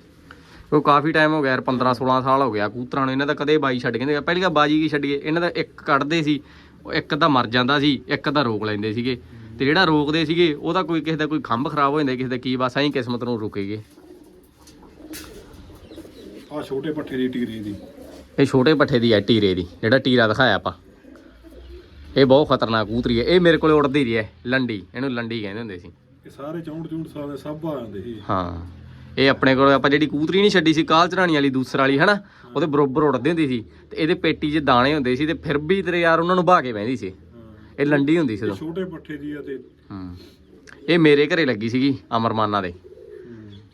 ਉਹ ਕਾਫੀ ਟਾਈਮ ਹੋ ਗਿਆ ਯਾਰ 15 16 ਸਾਲ ਹੋ ਗਿਆ। ਕੂਤਰਾਂ ਨੂੰ ਇਹਨਾਂ ਦਾ ਕਦੇ ਬਾਈ ਛੱਡ ਕਹਿੰਦੇ ਪਹਿਲੀ ਤਾਂ ਬਾਜੀ ਕੀ ਛੱਡੀਏ? ਇਹਨਾਂ ਦਾ ਇੱਕ ਕੱਢਦੇ ਸੀ ਉਹ ਇੱਕ ਤਾਂ ਮਰ ਜਾਂਦਾ ਸੀ ਇੱਕ ਤਾਂ ਰੋਕ ਲੈਂਦੇ ਸੀਗੇ। ਤੇ ਜਿਹੜਾ ਰੋਕਦੇ ਸੀਗੇ ਉਹਦਾ ਕੋਈ ਕਿਸੇ ਦਾ ਕੋਈ ਖੰਭ ਖਰਾਬ ਹੋ ਜਾਂਦਾ ਕਿਸੇ ਦਾ ਕੀ ਬਸ ਐਂ ਕਿਸਮਤ ਨੂੰ ਰੁਕੇਗੇ
ਆ ਛੋਟੇ ਪੱਠੇ ਦੀ ਟੀਰੇ ਦੀ।
ਇਹ ਛੋਟੇ ਪੱਠੇ ਦੀ ਹੈ ਟੀਰੇ ਦੀ ਜਿਹੜਾ ਟੀਰਾ ਦਿਖਾਇਆ ਆਪਾਂ। ਇਹ ਬਹੁਤ ਖਤਰਨਾਕ ਕੂਤਰੀ ਹੈ ਇਹ ਮੇਰੇ ਕੋਲੇ ਉੜਦੀ ਰਹੀ ਹੈ ਲੰਡੀ। ਇਹਨੂੰ ਲੰਡੀ ਕਹਿੰਦੇ ਹੁੰਦੇ ਸੀ।
ਇਹ ਸਾਰੇ ਚੌਂਟ ਸਾਲ ਦੇ ਸਭ ਆ ਜਾਂਦੇ ਸੀ।
ਹਾਂ। ਇਹ ਆਪਣੇ ਕੋਲ ਆਪਾਂ ਜਿਹੜੀ ਕੂਤਰੀ ਨਹੀਂ ਛੱਡੀ ਸੀ ਕਾਲ ਚੜਾਣੀ ਵਾਲੀ ਦੂਸਰ ਵਾਲੀ ਹਨਾ? ਉਹਦੇ ਬਰੋਬਰ ਉੜਦੀ ਹੁੰਦੀ ਸੀ। ਤੇ ਇਹਦੇ ਪੇਟੀ 'ਚ ਦਾਣੇ ਹੁੰਦੇ ਸੀ ਤੇ ਫਿਰ ਵੀ ਤੇਰੇ ਯਾਰ ਉਹਨਾਂ ਨੂੰ ਬਹਾ ਕੇ ਬਹਿੰਦੀ ਸੀ। ਇਹ ਲੰਡੀ ਹੁੰਦੀ ਸੀ
ਇਹ
ਉਦੋਂ।
ਛੋਟੇ ਪੱਠੇ ਦੀ ਆ ਤੇ।
ਹੂੰ। ਇਹ ਮੇਰੇ ਘਰੇ ਲੱਗੀ ਸੀਗੀ ਅਮਰਮਾਨਾ ਦੇ।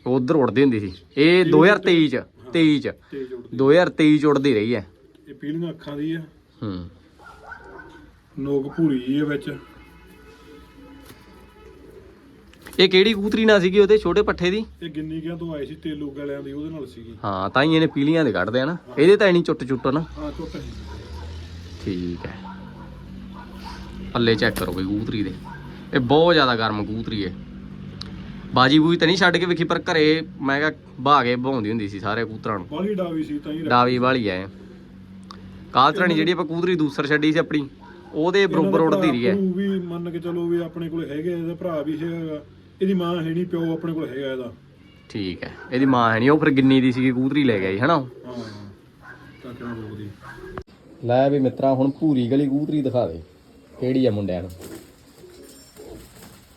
ਉਧਰ ਉੜਦੀ ਹੁੰਦੀ ਸੀ। ਇਹ 2023 ਚ 23 ਚ।
ਤੇਜ਼ ਉੱਡਦੀ।
2023 ਚ ਉੜਦੀ ਰਹੀ ਹੈ।
ਇਹ ਪੀਲੀਆਂ ਅੱਖਾਂ ਦੀ ਆ।
ਹੂੰ।
ਨੋਕ ਭੂਰੀ ਜੀ ਇਹ ਵਿੱਚ।
ਇਹ ਕਿਹੜੀ ਕੂਤਰੀ ਨਾਲ ਸੀਗੀ ਉਹਦੇ ਛੋਟੇ ਪੱਠੇ ਦੀ?
ਇਹ ਗਿੰਨੀ ਗਿਆ ਤੋਂ ਆਏ ਸੀ ਤੇਲੂ ਗਲਿਆਂ ਦੀ ਉਹਦੇ ਨਾਲ ਸੀਗੀ।
ਹਾਂ ਤਾਂ ਹੀ ਇਹਨੇ ਪੀਲੀਆਂ ਦੇ ਕੱਢਦੇ ਆ ਨਾ। ਇਹਦੇ ਤਾਂ ਨਹੀਂ ਚੁੱਟ ਚੁੱਟ ਨਾ।
ਹਾਂ ਛੋਟਾ ਸੀ
ਠੀਕ ਹੈ। ਪੱਲੇ ਚੈੱਕ ਕਰੋ ਬਈ ਕਬੂਤਰੀ ਦੇ। ਇਹ ਬਹੁਤ ਜ਼ਿਆਦਾ ਗਰਮ ਕਬੂਤਰੀ ਹੈ ਬਾਜੀ ਬੂਜੀ ਤਾਂ ਨਹੀਂ ਛੱਡ ਕੇ ਵੇਖੀ ਪਰ ਘਰੇ ਮੈਂ ਕਿਹਾ ਬਹਾ ਕੇ ਬਹਾਉਂਦੀ ਹੁੰਦੀ ਸੀ ਸਾਰੇ ਕਬੂਤਰਾਂ ਨੂੰ।
ਬਾਲੀ ਡਾਵੀ ਸੀ ਤਾਂ ਹੀ
ਡਾਵੀ ਵਾਲੀ ਹੈ ਕਾਲਤਰਾਣੀ ਜਿਹੜੀ ਆਪਾਂ ਕਬੂਤਰੀ ਦੂਸਰ ਛੱਡੀ ਸੀ ਆਪਣੀ ਉਹਦੇ ਬਰੋਬਰ ਉੜਦੀ ਰਹੀ ਹੈ
ਭਰਾ ਭਰੂ ਵੀ ਮੰਨ ਕੇ ਚਲੋ ਵੀ ਆਪਣੇ ਕੋਲ ਹੈਗੇ ਇਹਦਾ ਭਰਾ ਵੀ ਹੈਗਾ। ਇਹਦੀ ਮਾਂ ਹੈ ਨਹੀਂ ਪਿਓ ਆਪਣੇ ਕੋਲ ਹੈਗਾ ਇਹਦਾ।
ਠੀਕ ਹੈ ਇਹਦੀ ਮਾਂ ਹੈ ਨਹੀਂ ਉਹ ਫਿਰ ਗਿੰਨੀ ਦੀ ਸੀਗੀ ਕਬੂਤਰੀ ਲੈ ਗਿਆ ਸੀ ਹਨਾ ਉਹ?
ਹਾਂ ਤਾਂ ਕਿਉਂ ਰੋਕਦੀ
ਲੈ ਵੀ ਮਿੱਤਰਾ ਹੁਣ ਭੂਰੀ ਗਲੀ ਕਬੂਤਰੀ ਦਿਖਾ ਦੇ। ਕਿਹੜੀ ਆ ਮੁੰਡਿਆਂ ਨੂੰ?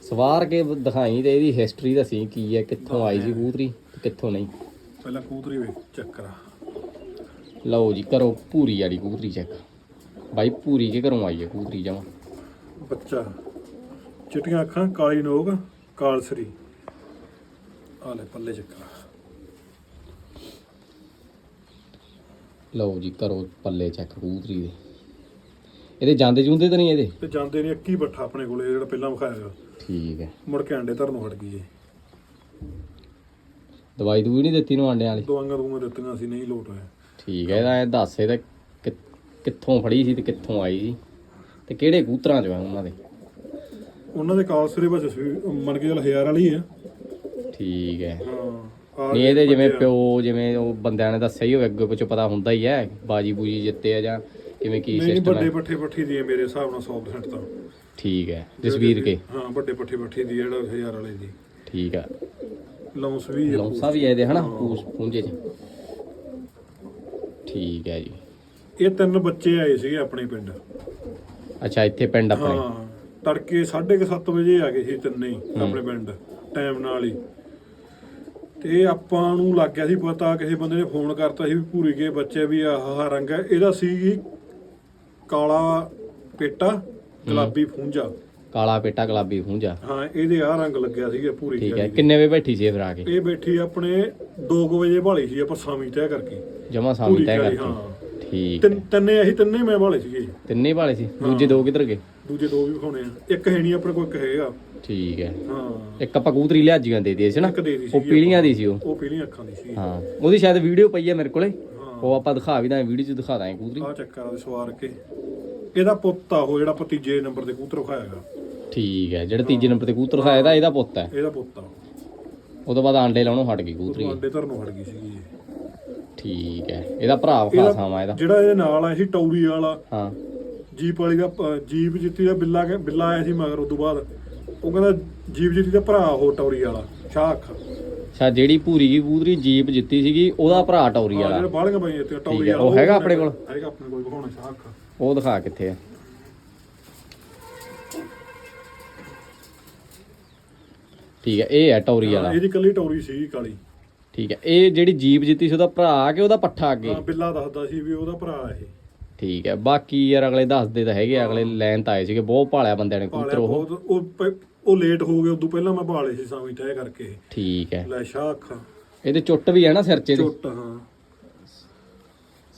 ਸਵਾਰ ਕੇ ਦਿਖਾਈ ਤੇ ਇਹਦੀ ਹਿਸਟਰੀ ਦੱਸੀ ਕੀ ਹੈ ਕਿੱਥੋਂ ਆਈ ਸੀ ਕਬੂਤਰੀ ਤੇ ਕਿੱਥੋਂ ਨਹੀਂ।
ਪਹਿਲਾਂ ਕੂਤਰੀ ਵੇ ਚੈੱਕ ਕਰਾ।
ਲਓ ਜੀ ਕਰੋ ਪੂਰੀ ਵਾਲੀ ਕਬੂਤਰੀ ਚੈੱਕ ਬਾਈ ਪੂਰੀ ਕੇ ਘਰੋਂ ਆਈ ਹੈ ਕਬੂਤਰੀ ਜਮਾ।
ਬੱਚਾ ਚਿੱਟੀਆਂ ਅੱਖਾਂ ਕਾਲੀ ਨੋਕ ਕਾਲਸਰੀ। ਆ ਲੈ ਪੱਲੇ ਚੱਕ ਕਰਾ।
ਲਓ ਜੀ ਕਰੋ ਪੱਲੇ ਚੈੱਕ ਕਬੂਤਰੀ ਦੇ। ਇਹਦੇ ਜਾਂਦੇ ਜੂੰਦੇ ਤਾਂ ਨਹੀਂ ਇਹਦੇ?
ਤੇ ਜਾਂਦੇ ਨੇ ਅੱਕੀ ਬੱਠਾ ਆਪਣੇ ਕੋਲੇ ਜਿਹੜਾ ਪਹਿਲਾਂ ਵਿਖਾਇਆ ਗਾ।
ਠੀਕ ਹੈ।
ਮੁੜ ਕੇ ਅੰਡੇ ਧਰਨੋਂ ਹਟ ਗਈ ਏ
ਦਵਾਈ ਦੂਈ ਨਹੀਂ ਦਿੱਤੀ ਨੂੰ ਆਂਡਿਆਂ ਵਾਲੀ?
ਦਵਾਈਆਂ ਦੂਈਆਂ ਦਿੱਤੀਆਂ ਸੀ ਨਹੀਂ ਲੋਟ ਹੋਇਆ।
ਠੀਕ ਹੈ ਇਹਦਾ ਇਹ ਦੱਸ ਇਹਦਾ ਕਿ- ਕਿੱਥੋਂ ਫੜੀ ਸੀ ਤੇ ਕਿੱਥੋਂ ਆਈ ਸੀ? ਤੇ ਕਿਹੜੇ ਕਬੂਤਰਾਂ ਚੋਂ ਆ ਉਹਨਾਂ ਦੇ?
ਉਹਨਾਂ ਦੇ ਕਾਲਸਰੇ ਵਿੱਚ ਜਸਵੀਰ ਮੰਨ ਕੇ ਚੱਲ ਹਜ਼ਾਰ ਵਾਲੀ ਆ।
ਠੀਕ ਹੈ।
ਹਾਂ ਆ
ਨਹੀਂ ਇਹਦੇ ਜਿਵੇਂ। ਪਿਓ ਜਿਵੇਂ ਉਹ ਬੰਦਿਆਂ ਨੇ ਦੱਸਿਆ ਹੀ ਹੋਵੇ ਅੱਗੇ ਕੁਝ ਪਤਾ ਹੁੰਦਾ ਹੀ ਹੈ ਬਾਜੀ ਬੂਜੀ ਜਿੱਤੇ ਆ ਜਾਂ ਕਿਵੇਂ ਕੀ
ਨਹੀਂ
ਸਿਸਟਮ
ਵੱਡੇ
ਹੈ
ਪੱਠੇ ਪੱਠੀ ਦੀ ਹੈ ਮੇਰੇ ਹਿਸਾਬ ਨਾਲ 100% ਤਾਂ।
ਠੀਕ ਹੈ ਜਸਵੀਰ ਕੇ?
ਹਾਂ ਵੱਡੇ ਪੱਠੇ ਪੱਠੀ ਦੀ ਹੈ, ਜਿਹੜਾ ਹਜ਼ਾਰ ਵਾਲੇ ਦੀ।
ਠੀਕ ਹੈ
ਲੌਂਸ ਵੀ ਹੈ
ਲੌਂਸਾ ਵੀ ਹੈ ਇਹਦੇ ਹਨਾ? ਪੂਸ ਪੁੰਜੇ ਚ। ਠੀਕ ਹੈ ਜੀ।
ਇਹ ਤਿੰਨ ਬੱਚੇ ਆਏ ਸੀਗੇ ਆਪਣੇ ਪਿੰਡ।
ਅੱਛਾ ਇੱਥੇ ਪਿੰਡ ਆਪਣੇ।
ਹਾਂ ਤੜਕੇ 7:30 ਵਜੇ ਆ ਗਏ ਸੀ ਤਿੰਨੇ ਹੀ। ਆਪਣੇ ਪਿੰਡ ਟਾਈਮ ਨਾਲ ਹੀ। ਤੇ ਆਪਾਂ ਨੂੰ ਲੱਗ ਗਿਆ ਸੀ ਪਤਾ ਕਿਸੇ ਬੰਦੇ ਨੇ ਫੋਨ ਕਰਤਾ ਸੀ ਵੀ ਭੂਰੀ ਕੇ ਬੱਚੇ ਵੀ ਆਹ ਰੰਗ ਹੈ। ਇਹਦਾ ਸੀ ਕਾਲਾ ਪੇਟਾ ਗੁਲਾਬੀ ਫੂੰਜਾ
ਕਾਲਾ ਪੇਟਾ ਗੁਲਾਬੀ ਪੁੰਜਾ
ਹਾਂ ਇਹਦੇ ਆ ਰੰਗ ਲੱਗਿਆ ਸੀਗਾ ਪੂਰੀ
ਠੀਕ ਹੈ
ਦੇ।
ਕਿੰਨੇ ਵੇ ਬੈਠੀ ਸੀ ਇਹ ਫਿਰ ਆ ਕੇ?
ਇਹ ਬੈਠੀ ਆਪਣੇ 2 ਵਜੇ ਭਾਲੀ ਸੀ ਆਪਾਂ ਸਾਮੀ ਤੈਅ ਕਰਕੇ।
ਜਮਾ ਸਾਮੀ
ਪੂਰੀ
ਤੈਅ ਕਰਕੇ।
ਹਾਂ।
ਠੀਕ
ਤਿੰਨ ਤਿੰਨੇ ਅਸੀਂ ਤਿੰਨੇ ਮੈਂ ਭਾਲੇ ਸੀਗੇ
ਤਿੰਨੇ ਵਾਲੇ ਸੀ? ਦੂਜੇ ਦੋ ਕਿੱਧਰ ਗਏ?
ਦੂਜੇ ਦੋ ਵੀ ਵਿਖਾਉਣੇ ਆ। ਇੱਕ ਹੈ ਨਹੀਂ ਆਪਣੇ ਕੋਲ ਇੱਕ ਹੈਗਾ।
ਠੀਕ ਹੈ।
ਹਾਂ।
ਇੱਕ ਆਪਾਂ ਕਬੂਤਰੀ ਲਿਆਜੀਆਂ ਦੇ ਦਿੱਤੀ ਸੀ ਨਾ।
ਇੱਕ ਦੇ ਦੀ
ਉਹ
ਸੀਗੀ
ਪੀਲੀਆਂ ਦੀ ਸੀ ਉਹ।
ਉਹ ਪੀਲੀਆਂ ਅੱਖਾਂ ਦੀ ਸੀ।
ਹਾਂ। ਉਹਦੀ ਸ਼ਾਇਦ ਵੀਡੀਓ ਪਈ ਹੈ ਮੇਰੇ ਕੋਲੇ। ਉਹ ਆਪਾਂ ਦਿਖਾ ਵੀ ਦਾਂ ਵੀਡੀਓ 'ਚ ਦਿਖਾ ਦਾਂਗੇ ਕਬੂਤਰੀ
ਆ ਚੱਕਰ ਆ ਸਵਾਰ ਕੇ। ਇਹਦਾ ਪੁੱਤ ਆ ਉਹ ਜਿਹੜਾ ਆਪਾਂ ਤੀਜੇ ਨੰਬਰ ਤੇ ਕਬੂਤਰ ਵਿਖਾਇਆਗਾ।
ਠੀਕ ਹੈ ਜਿਹੜਾ ਤੀਜੇ ਨੰਬਰ ਤੇ ਕਬੂਤਰ ਦਿਖਾਇਆ ਇਹਦਾ ਇਹਦਾ ਪੁੱਤ ਹੈ।
ਇਹਦਾ ਪੁੱਤ ਆ।
ਉਹ ਤੋਂ ਬਾਅਦ ਆਂਡੇ ਲਾਉਣੋਂ ਹਟ ਗਈ ਕਬੂਤਰੀ
ਉਹ ਅੰਡੇ ਧਰਨ ਹਟ ਗਈ ਸੀਗੀ।
ਠੀਕ ਹੈ ਇਹਦਾ ਭਰਾ ਵਿਖਾ ਸਾਵਾ ਇਹਦਾ।
ਜਿਹੜਾ ਇਹਦੇ ਨਾਲ ਆਇਆ ਸੀ ਟੌਰੀ ਵਾਲਾ
ਹਾਂ।
ਜੀਪ ਵਾਲੀ ਦਾ ਜੀਪ ਜਿੱਤੀ ਦਾ ਬਿੱਲਾ ਬਿੱਲਾ ਆਇਆ ਸੀ ਮਗਰ ਉਦੋਂ ਬਾਅਦ। ਉਹ ਕਹਿੰਦਾ ਜੀਪ ਜਿੱਤੀ ਦਾ ਭਰਾ ਉਹ ਟੌਰੀ ਵਾਲਾ ਸ਼ਾਹ ਅੱਖ
ਅੱਛਾ ਜਿਹੜੀ ਭੂਰੀ ਦੀ ਕਬੂਤਰੀ ਜੀਪ ਜਿੱਤੀ ਸੀਗੀ ਉਹਦਾ ਭਰਾ ਟੌਰੀ ਵਾਲਾ।
ਜਿਹੜੇ ਵਾਲਾ
ਉਹ ਹੈਗਾ ਆਪਣੇ ਕੋਲ?
ਹੈਗਾ ਆਪਣੇ
ਉਹ ਦਿਖਾ ਕਿੱਥੇ ਆ। ਠੀਕ ਹੈ ਇਹ ਹੈ ਟੌਰੀ ਵਾਲਾ।
ਇਹਦੀ ਕੱਲੀ ਟੌਰੀ ਸੀ ਕਾਲੀ।
ਠੀਕ ਹੈ ਇਹ ਜਿਹੜੀ ਜੀਪ ਜਿੱਤੀ ਸੀ ਉਹਦਾ ਭਰਾ ਕਿ ਉਹਦਾ ਪੱਠਾ ਅੱਗੇ?
ਹਾਂ ਬਿੱਲਾ ਦੱਸਦਾ ਸੀ ਵੀ ਉਹਦਾ ਭਰਾ ਇਹ।
ਠੀਕ ਹੈ ਬਾਕੀ ਯਾਰ ਅਗਲੇ ਦੱਸਦੇ ਤਾਂ ਹੈਗੇ ਆ, ਅਗਲੇ ਲੈਣ ਤਾਂ ਆਏ ਸੀਗੇ ਬਹੁਤ ਭਾਲਿਆ ਬੰਦਿਆਂ ਨੇ
ਪਾਲਿਆ
ਕਬੂਤਰ ਉਹ।
ਬਹੁਤ ਉਹ ਪ- ਉਹ ਲੇਟ ਹੋ ਗਏ ਉਦੋਂ ਪਹਿਲਾਂ ਮੈਂ ਭਾਲੇ ਸੀ ਸਾਵੀ ਤੈਅ ਕਰਕੇ।
ਠੀਕ ਹੈ।
ਲੈ ਸ਼ਾਹ ਅੱਖਾਂ।
ਇਹਦੇ ਚੁੱਟ ਵੀ ਹੈ ਨਾ ਸਿਰ 'ਚ ਇਹਦੇ?
ਚੁੱਟ ਹਾਂ।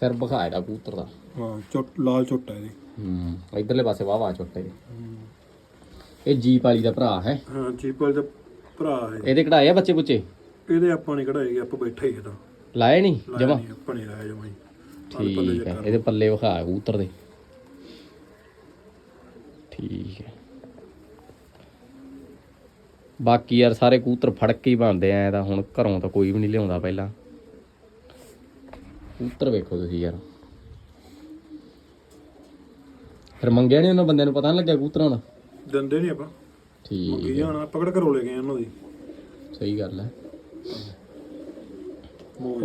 ਸਿਰ ਬਖਾਇਆ ਦਾ ਕਬੂਤਰ ਦਾ।
ਹਾਂ ਚੁੱਟ ਲਾਲ ਚੁੱਟ ਹੈ ਇਹਦੀ।
ਹੂੰ ਇਧਰਲੇ ਪਾਸੇ ਵਾਹ ਵਾਹ ਚੁੱਟ ਹੈ ਇਹ ਜੀਪ ਵਾਲੀ ਦਾ ਭਰਾ ਹੈ।
ਹਾਂ ਚੀਪਲ ਦਾ ਭਰਾ ਹੈ।
ਇਹਦੇ ਕਢਾਏ ਆ ਬੱਚੇ ਬੁੱਚੇ
ਇਹਦੇ ਆਪਾਂ ਨਹੀਂ ਕਢਾਏਗੇ ਆਪਾਂ ਬੈਠੇ ਹੀ ਇਹਦਾ।
ਲਾਏ ਨਹੀਂ ਜਮਾ?
ਆਪਾਂ ਨਹੀਂ ਲਾਇਆ ਜਮਾ
ਠੀਕ ਹੈ ਇਹਦੇ ਪੱਲੇ ਵਿਖਾ ਕਬੂਤਰ ਦੇ। ਠੀਕ ਹੈ। ਬਾਕੀ ਯਾਰ ਸਾਰੇ ਕਬੂਤਰ ਫੜ ਕੇ ਹੀ ਬਣਦੇ ਆ ਤਾਂ ਹੁਣ ਘਰੋਂ ਤਾਂ ਕੋਈ ਵੀ ਨਹੀਂ ਲਿਆਉਂਦਾ ਪਹਿਲਾਂ। ਕਬੂਤਰ ਵੇਖੋ ਤੁਸੀਂ ਯਾਰ। ਫਿਰ ਮੰਗਿਆ ਨਹੀਂ ਉਹਨਾਂ ਬੰਦਿਆਂ ਨੂੰ ਪਤਾ ਨਹੀਂ ਲੱਗਿਆ ਕਬੂਤਰਾਂ ਦਾ?
ਦਿੰਦੇ ਨਹੀਂ ਆਪਾਂ।
ਠੀਕ
ਕੀ ਜਾਣਾ ਪਕੜ ਘਰੋਂ ਲੈ ਗਏ ਉਹਨਾਂ ਦੀ।
ਸਹੀ ਗੱਲ ਹੈ।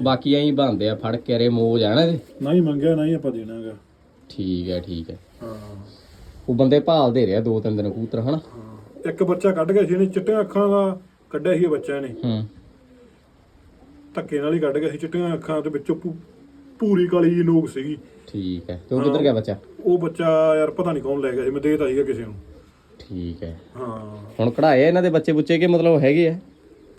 ਬਾਕੀ ਐਂ ਬਣਦੇ ਆ ਫੜ ਕੇ ਰੇ ਮੋਜ ਆ ਨਾ ਇਹਦੇ।
ਨਹੀਂ ਮੰਗਿਆ ਨਹੀਂ ਆਪਾਂ ਦੇਣਾਗਾ।
ਠੀਕ ਹੈ ਠੀਕ ਹੈ।
ਹਾਂ।
ਉਹ ਬੰਦੇ ਭਾਲਦੇ ਰਿਹਾ ਦੋ ਤਿੰਨ ਦਿਨ ਕਬੂਤਰ ਹਨਾ?
ਇੱਕ ਬੱਚਾ ਕੱਢ ਗਿਆ ਸੀ ਇਹਨੇ ਚਿੱਟੀਆਂ ਅੱਖਾਂ ਦਾ ਕੱਢਿਆ ਸੀ ਇਹ ਬੱਚਾ ਇਹਨੇ
ਹੂੰ।
ਧੱਕੇ ਨਾਲ ਹੀ ਕੱਢ ਗਿਆ ਸੀ ਚਿੱਟੀਆਂ ਅੱਖਾਂ ਦੇ ਵਿੱਚੋਂ ਭੂ- ਭੂਰੀ ਕਾਲੀ ਜੀ ਲੋਕ ਸੀਗੀ।
ਠੀਕ ਹੈ। ਤੇ ਉਹ ਕਿੱਧਰ ਗਿਆ ਬੱਚਾ?
ਉਹ ਬੱਚਾ ਯਾਰ ਪਤਾ ਨਹੀਂ ਕੌਣ ਲੈ ਗਿਆ ਸੀ ਮੈਂ ਦੇਤਾ ਸੀਗਾ ਕਿਸੇ ਨੂੰ।
ਠੀਕ ਹੈ।
ਹਾਂ।
ਹੁਣ ਕਢਾਏ ਆ ਇਹਨਾਂ ਦੇ ਬੱਚੇ ਬੁੱਚੇ ਕਿ ਮਤਲਬ ਹੈਗੇ ਆ?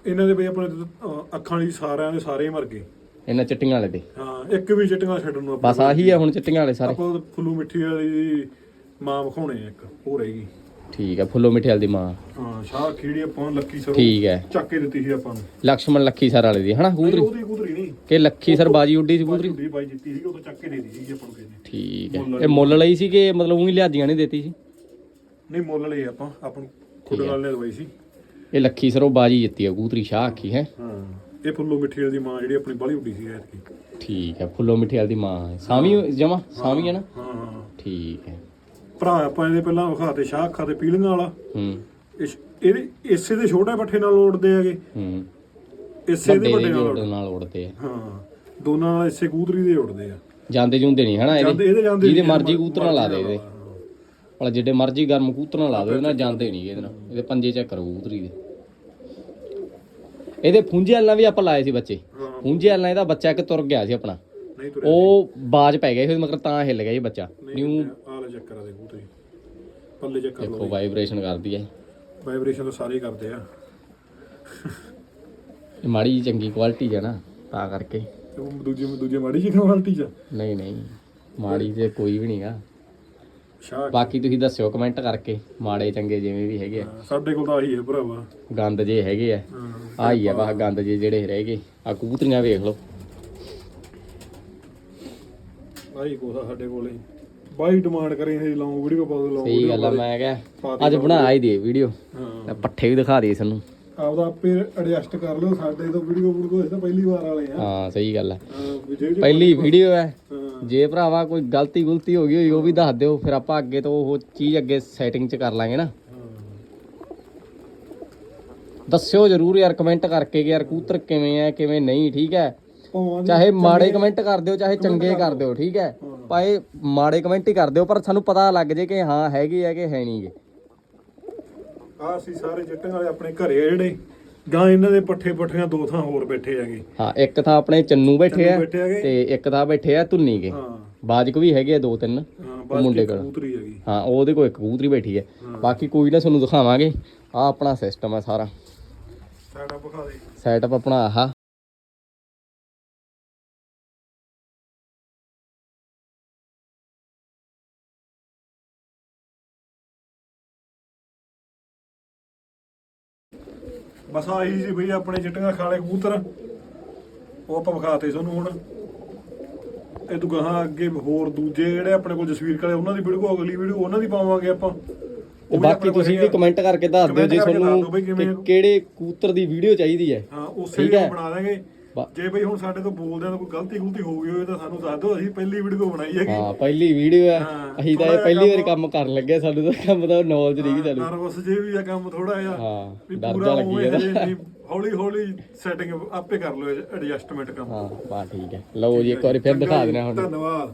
ਇਹਨਾਂ ਦੇ ਬਈ ਆਪਣੇ ਅਹ, ਅੱਖਾਂ ਵਾਲੀ ਸਾਰਿਆਂ ਦੇ ਸਾਰੇ ਹੀ ਮਰ ਗਏ।
ਇਹਨਾਂ ਚਿੱਟੀਆਂ ਵਾਲੇ ਦੇ?
ਹਾਂ ਇੱਕ ਵੀ ਚਿੱਟੀਆਂ ਛੱਡਣ ਨੂੰ ਆਪਾਂ
ਬਸ ਆਹੀ ਆ ਹੁਣ ਚਿੱਟੀਆਂ ਵਾਲੇ ਸਾਰੇ।
ਆਪਾਂ ਫੁੱਲੂ ਮਿੱਠੀ ਵਾਲੀ ਮਾਂ ਵਿਖਾਉਣੇ ਆ ਇੱਕ ਉਹ ਰਹੇਗੀ
ਠੀਕ ਹੈ ਫੁੱਲੋ ਮਿਠੇਲ ਦੀ ਮਾਂ।
ਹਾਂ ਸ਼ਾਹ ਖੀੜੀ ਆਪਾਂ ਲੱਕੀ ਸਰ
ਠੀਕ ਹੈ।
ਚੱਕ ਕੇ ਦਿੱਤੀ ਸੀ ਆਪਾਂ ਨੂੰ।
ਲక్ష్మణ ਲੱਖੀ ਸਰ ਵਾਲੇ ਦੀ ਹਨਾ
ਕੂਦਰੀ ਕੂਦਰੀ ਨਹੀਂ।
ਕਿ ਲੱਖੀ ਸਰ ਬਾਜੀ ਉੱਡੀ ਸੀ ਕੂਦਰੀ
ਕੂਦਰੀ ਬਾਈ ਦਿੱਤੀ ਸੀ ਉਦੋਂ ਚੱਕ ਕੇ ਦੇ ਦਿੱਤੀ ਸੀ ਆਪਾਂ ਨੂੰ
ਠੀਕ ਹੈ। ਇਹ ਮੁੱਲ ਲਈ
ਆਪਾਂ ਆਪਾਂ ਖੁੱਡ ਨਾਲ ਦਵਾਈ ਸੀ।
ਇਹ ਲੱਖੀ ਸਰੋਂ ਬਾਜੀ ਜਿੱਤੀ ਆ ਕੂਦਰੀ ਸ਼ਾਹ ਆਖੀ ਹੈ?
ਹਾਂ ਇਹ ਫੁੱਲੋ ਮਿੱਠੇਲ ਦੀ ਮਾਂ ਆਪਣੀ ਬਾਲੀ ਸੀ
ਠੀਕ ਹੈ ਫੁੱਲੋ ਮਿੱਠੇਲ ਦੀ ਮਾਂ ਸਾਵੀ ਜਮਾ ਸਾਵੀ
ਭਰਾ ਆਪਾਂ ਇਹਦੇ ਪਹਿਲਾਂ ਵਿਖਾਤੇ ਸ਼ਾਹ ਅੱਖਾਂ ਤੇ ਪੀਲੀਆਂ ਵਾਲਾ।
ਹੂੰ।
ਇਸ- ਇਹਦੇ ਇਸੇ ਦੇ ਛੋਟੇ ਪੱਠੇ ਨਾਲ ਉੜਦੇ ਹੈਗੇ।
ਹੂੰ।
ਇਸੇ ਦੇ
ਵੱਡੇ
ਨਾਲ ਉੜਦੇ।
ਨਾਲ ਉੜਦੇ ਆ।
ਹਾਂ। ਦੋਨਾਂ ਨਾਲ ਇਸੇ ਕੂਦਰੀ ਦੇ ਉੜਦੇ ਆ।
ਜਾਂਦੇ ਜੁੰਦੇ ਨਹੀਂ ਹਨਾ
ਜਾਂਦੇ ਇਹਦੇ ਜਾਂਦੇ
ਜਿਹਦੇ ਮਰਜ਼ੀ ਕਬੂਤਰ ਨਾਲ ਲਾ ਦੇ ਇਹਦੇ। ਭਲਾ ਜਿੱਡੇ ਮਰਜ਼ੀ ਗਰਮ ਕਬੂਤਰ ਨਾਲ ਲਾ ਦੋ ਇਹਨਾਂ ਜਾਂਦੇ ਨਹੀਂ ਇਹਦੇ ਨਾਲ। ਇਹਦੇ ਪੰਜੇ ਚੱਕਰ ਕਬੂਤਰੀ ਦੇ। ਇਹਦੇ ਫੁੰਜੇ ਵਾਲਾਂ ਵੀ ਆਪਾਂ ਲਾਏ ਸੀ ਬੱਚੇ।
ਹਾਂ।
ਫੁੰਜੇ ਵਾਲਾਂ ਇਹਦਾ ਬੱਚਾ ਇੱਕ ਤੁਰ ਗਿਆ ਸੀ ਆਪਣਾ।
ਨਹੀਂ
ਉਹ ਬਾਜ ਪੈ ਗਿਆ ਸੀ ਮਗਰ ਤਾਂ ਹਿੱਲ ਗਿਆ ਸੀ ਬੱਚਾ। ਨਿਊ
ਆ ਲੈ ਚੱਕਰ ਆ ਦੇ ਕੂਦਰੀ ਪੱਲੇ ਚੱਕਰ
ਦੇਖੋ
ਲੋ
ਵਾਈਬ੍ਰੇਸ਼ਨ ਕਰਦੀ ਹੈ
ਵਾਈਬ੍ਰੇਸ਼ਨ ਤਾਂ ਸਾਰੇ ਹੀ ਕਰਦੇ ਆ।
ਇਹ ਮਾੜੀ ਜਿਹੀ ਚੰਗੀ ਕੁਆਲਿਟੀ ਹੈ ਨਾ ਤਾਂ ਕਰਕੇ।
ਤੇ ਉਹ ਦੂਜੇ ਦੂਜੇ ਮਾੜੀ ਜਿਹੀ ਕੁਆਲਿਟੀ ਚ
ਨਹੀਂ ਨਹੀਂ ਮਾੜੀ ਤੇ ਕੋਈ ਵੀ ਨਹੀਂਗਾ
ਸ਼ਾਹ
ਬਾਕੀ ਤੁਸੀਂ ਦੱਸਿਓ ਕਮੈਂਟ ਕਰਕੇ ਮਾੜੇ ਚੰਗੇ ਜਿਵੇਂ ਵੀ ਹੈਗੇ ਆ।
ਸਾਡੇ ਕੋਲ ਤਾਂ ਆਹੀ ਹੈ ਭਰਾਵਾ।
ਗੰਦ ਜੇ ਹੈਗੇ ਆ।
ਹਾਂ
ਆ ਹੀ ਆ ਬਸ ਗੰਦ ਜੇ ਜਿਹੜੇ ਰਹਿ ਗਏ। ਆ ਕਬੂਤਰੀਆਂ ਵੇਖ ਲਓ।
ਆਹੀ ਕੋਸਾ ਸਾਡੇ ਕੋਲੇ। ਬਾਈ ਡਿਮਾਂਡ ਕਰੇ ਇਹ ਲਾਉਂ ਵੀਡੀਓ ਪਾ ਦੋ ਲਾਉਂ
ਸਹੀ ਗੱਲ ਆ ਮੈਂ ਕਿਹਾ ਅੱਜ ਬਣਾ ਹੀ ਦੇ ਵੀਡੀਓ
ਹਾਂ।
ਪੱਠੇ ਵੀ ਦਿਖਾ ਦੇ ਸਾਨੂੰ।
ਆਪਦਾ ਆਪੇ ਐਡਜਸਟ ਕਰ ਲਓ ਸਾਡੇ ਤੋਂ ਵੀਡੀਓ ਵੀਡੀਓ ਅਸੀਂ ਤਾਂ ਪਹਿਲੀ ਵਾਰ ਵਾਲੇ ਆ।
ਹਾਂ ਸਹੀ ਗੱਲ ਹੈ ਪਹਿਲੀ ਵੀਡੀਓ ਹੈ। ਜੇ ਭਰਾਵਾ ਕੋਈ ਗਲਤੀ ਗੁਲਤੀ ਹੋ ਗਈ ਹੋਈ ਉਹ ਵੀ ਦੱਸ ਦਿਓ ਫਿਰ ਆਪਾਂ ਅੱਗੇ ਤੋਂ ਉਹ ਚੀਜ਼ ਅੱਗੇ ਸੈਟਿੰਗ 'ਚ ਕਰ ਲਾਂਗੇ ਨਾ। ਦੱਸਿਓ ਜਰੂਰ ਯਾਰ ਕਮੈਂਟ ਕਰਕੇ ਕਿ ਯਾਰ ਕੂਤਰ ਕਿਵੇਂ ਹੈ ਕਿਵੇਂ ਨਹੀਂ ਠੀਕ ਹੈ?
ਭਾਵਾਂ ਦੀ
ਚਾਹੇ ਮਾੜੇ ਕਮੈਂਟ ਕਰ ਦਿਓ ਚਾਹੇ ਚੰਗੇ ਕਰ ਦਿਓ। ਠੀਕ ਹੈ? ਭਾਵੇਂ ਮਾੜੇ ਕਮੈਂਟ ਹੀ ਕਰ ਦਿਓ ਪਰ ਸਾਨੂੰ ਪਤਾ ਲੱਗ ਜੇ ਕਿ ਹਾਂ ਹੈਗੇ ਆ ਕਿ ਹੈ ਨਹੀਂਗੇ
ਆਹ ਅਸੀਂ ਸਾਰੇ ਚਿੱਟੇ ਵਾਲੇ ਆਪਣੇ ਘਰੇ ਆ ਜਿਹੜੇ। ਗਾਂ ਇਹਨਾਂ ਦੇ ਪੱਠੇ ਪੱਠੀਆਂ ਦੋ ਥਾਂ ਹੋਰ ਬੈਠੇ ਹੈਗੇ।
ਹਾਂ ਇੱਕ ਤਾਂ ਆਪਣੇ ਚੰਨੂ ਬੈਠੇ ਆ। ਤੇ ਇੱਕ ਤਾਂ ਬੈਠੇ ਆ ਧੁੰਨੀ ਕੇ
ਹਾਂ।
ਬਾਜਕ ਵੀ ਹੈਗੇ ਆ ਦੋ ਤਿੰਨ ਮੁੰਡੇ ਕੋਲ।
ਕਬੂਤਰੀ ਹੈਗੀ।
ਹਾਂ ਉਹਦੇ ਕੋਲ ਇੱਕ ਕਬੂਤਰੀ ਬੈਠੀ ਹੈ। ਬਾਕੀ ਕੋਈ ਨਾ ਤੁਹਾਨੂੰ ਦਿਖਾਵਾਂਗੇ। ਆ ਆਪਣਾ ਸਿਸਟਮ ਹੈ ਸਾਰਾ।
ਸਾਡਾ ਵਿਖਾ ਦੇ।
ਸੈਟਅਪ ਆਪਣਾ ਆਹ।
ਬਸ ਆਹੀ ਸੀ ਬਈ ਆਪਣੇ ਚਿੱਟੀਆਂ ਖਾਲੇ ਕਬੂਤਰ। ਉਹ ਆਪਾਂ ਵਿਖਾਤੇ ਤੁਹਾਨੂੰ ਹੁਣ। ਇਹ ਤੋਂ ਗਾਹਾਂ ਅੱਗੇ ਹੋਰ ਦੂਜੇ ਜਿਹੜੇ ਆਪਣੇ ਕੋਲ ਜਸਵੀਰ ਕਾਲੇ ਉਹਨਾਂ ਦੀ ਵੀਡੀਓ ਅਗਲੀ ਵੀਡੀਓ ਉਹਨਾਂ ਦੀ ਪਾਵਾਂਗੇ ਆਪਾਂ।
ਤੇ ਬਾਕੀ ਤੁਸੀਂ ਵੀ। ਕਮੈਂਟ ਕਰਕੇ ਦੱਸ ਦਿਓ ਜੇ ਤੁਹਾਨੂੰ ਕਿਹੜੇ ਕਬੂਤਰ ਦੀ ਵੀਡੀਓ ਚਾਹੀਦੀ ਹੈ।
ਹਾਂ ਉਸੇ ਦੀ। ਬਣਾ ਦਾਂਗੇ।
ਬਾ-
ਜੇ ਬਈ ਹੁਣ ਸਾਡੇ ਤੋਂ ਬੋਲਦਿਆਂ ਤਾਂ ਕੋਈ ਗਲਤੀ ਗੁਲਤੀ ਹੋ ਗਈ ਹੋਵੇ ਤਾਂ ਸਾਨੂੰ ਦੱਸ ਦਿਓ ਅਸੀਂ ਪਹਿਲੀ ਵੀਡੀਓ ਬਣਾਈ ਹੈਗੀ।
ਹਾਂ ਪਹਿਲੀ ਵੀਡੀਓ ਹੈ।
ਹਾਂ,
ਅਸੀਂ ਤਾਂ ਇਹ ਪਹਿਲੀ ਵਾਰੀ ਕੰਮ ਕਰਨ ਲੱਗੇ ਸਾਨੂੰ ਤਾਂ ਕੰਮ ਦਾ ਨੌਲੇਜ ਨਹੀਂ ਸਾਨੂੰ।
ਨਰਵਸ ਜੇ ਵੀ ਆ ਕੰਮ ਥੋੜਾ ਜਿਹਾ।
ਹਾਂ
ਵੀ
ਡਰ
ਪੂਰਾ
ਜਾ ਲੱਗੀ
ਹਜੇ ਨਹੀਂ, ਹੌਲੀ ਹੌਲੀ ਸੈਟਿੰਗ ਆਪੇ ਕਰ ਲਓ ਐਡਜਸਟਮੈਂਟ ਕੰਮ।
ਹਾਂ ਬਾ ਠੀਕ ਹੈ। ਲਓ ਜੀ ਇੱਕ ਵਾਰੀ ਫਿਰ ਦਿਖਾ ਦਿੰਦੇ ਹਾਂ ਹੁਣ।
ਧੰਨਵਾਦ।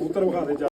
ਉੱਤਰ ਵਿਖਾ ਦੇ ਜਾ।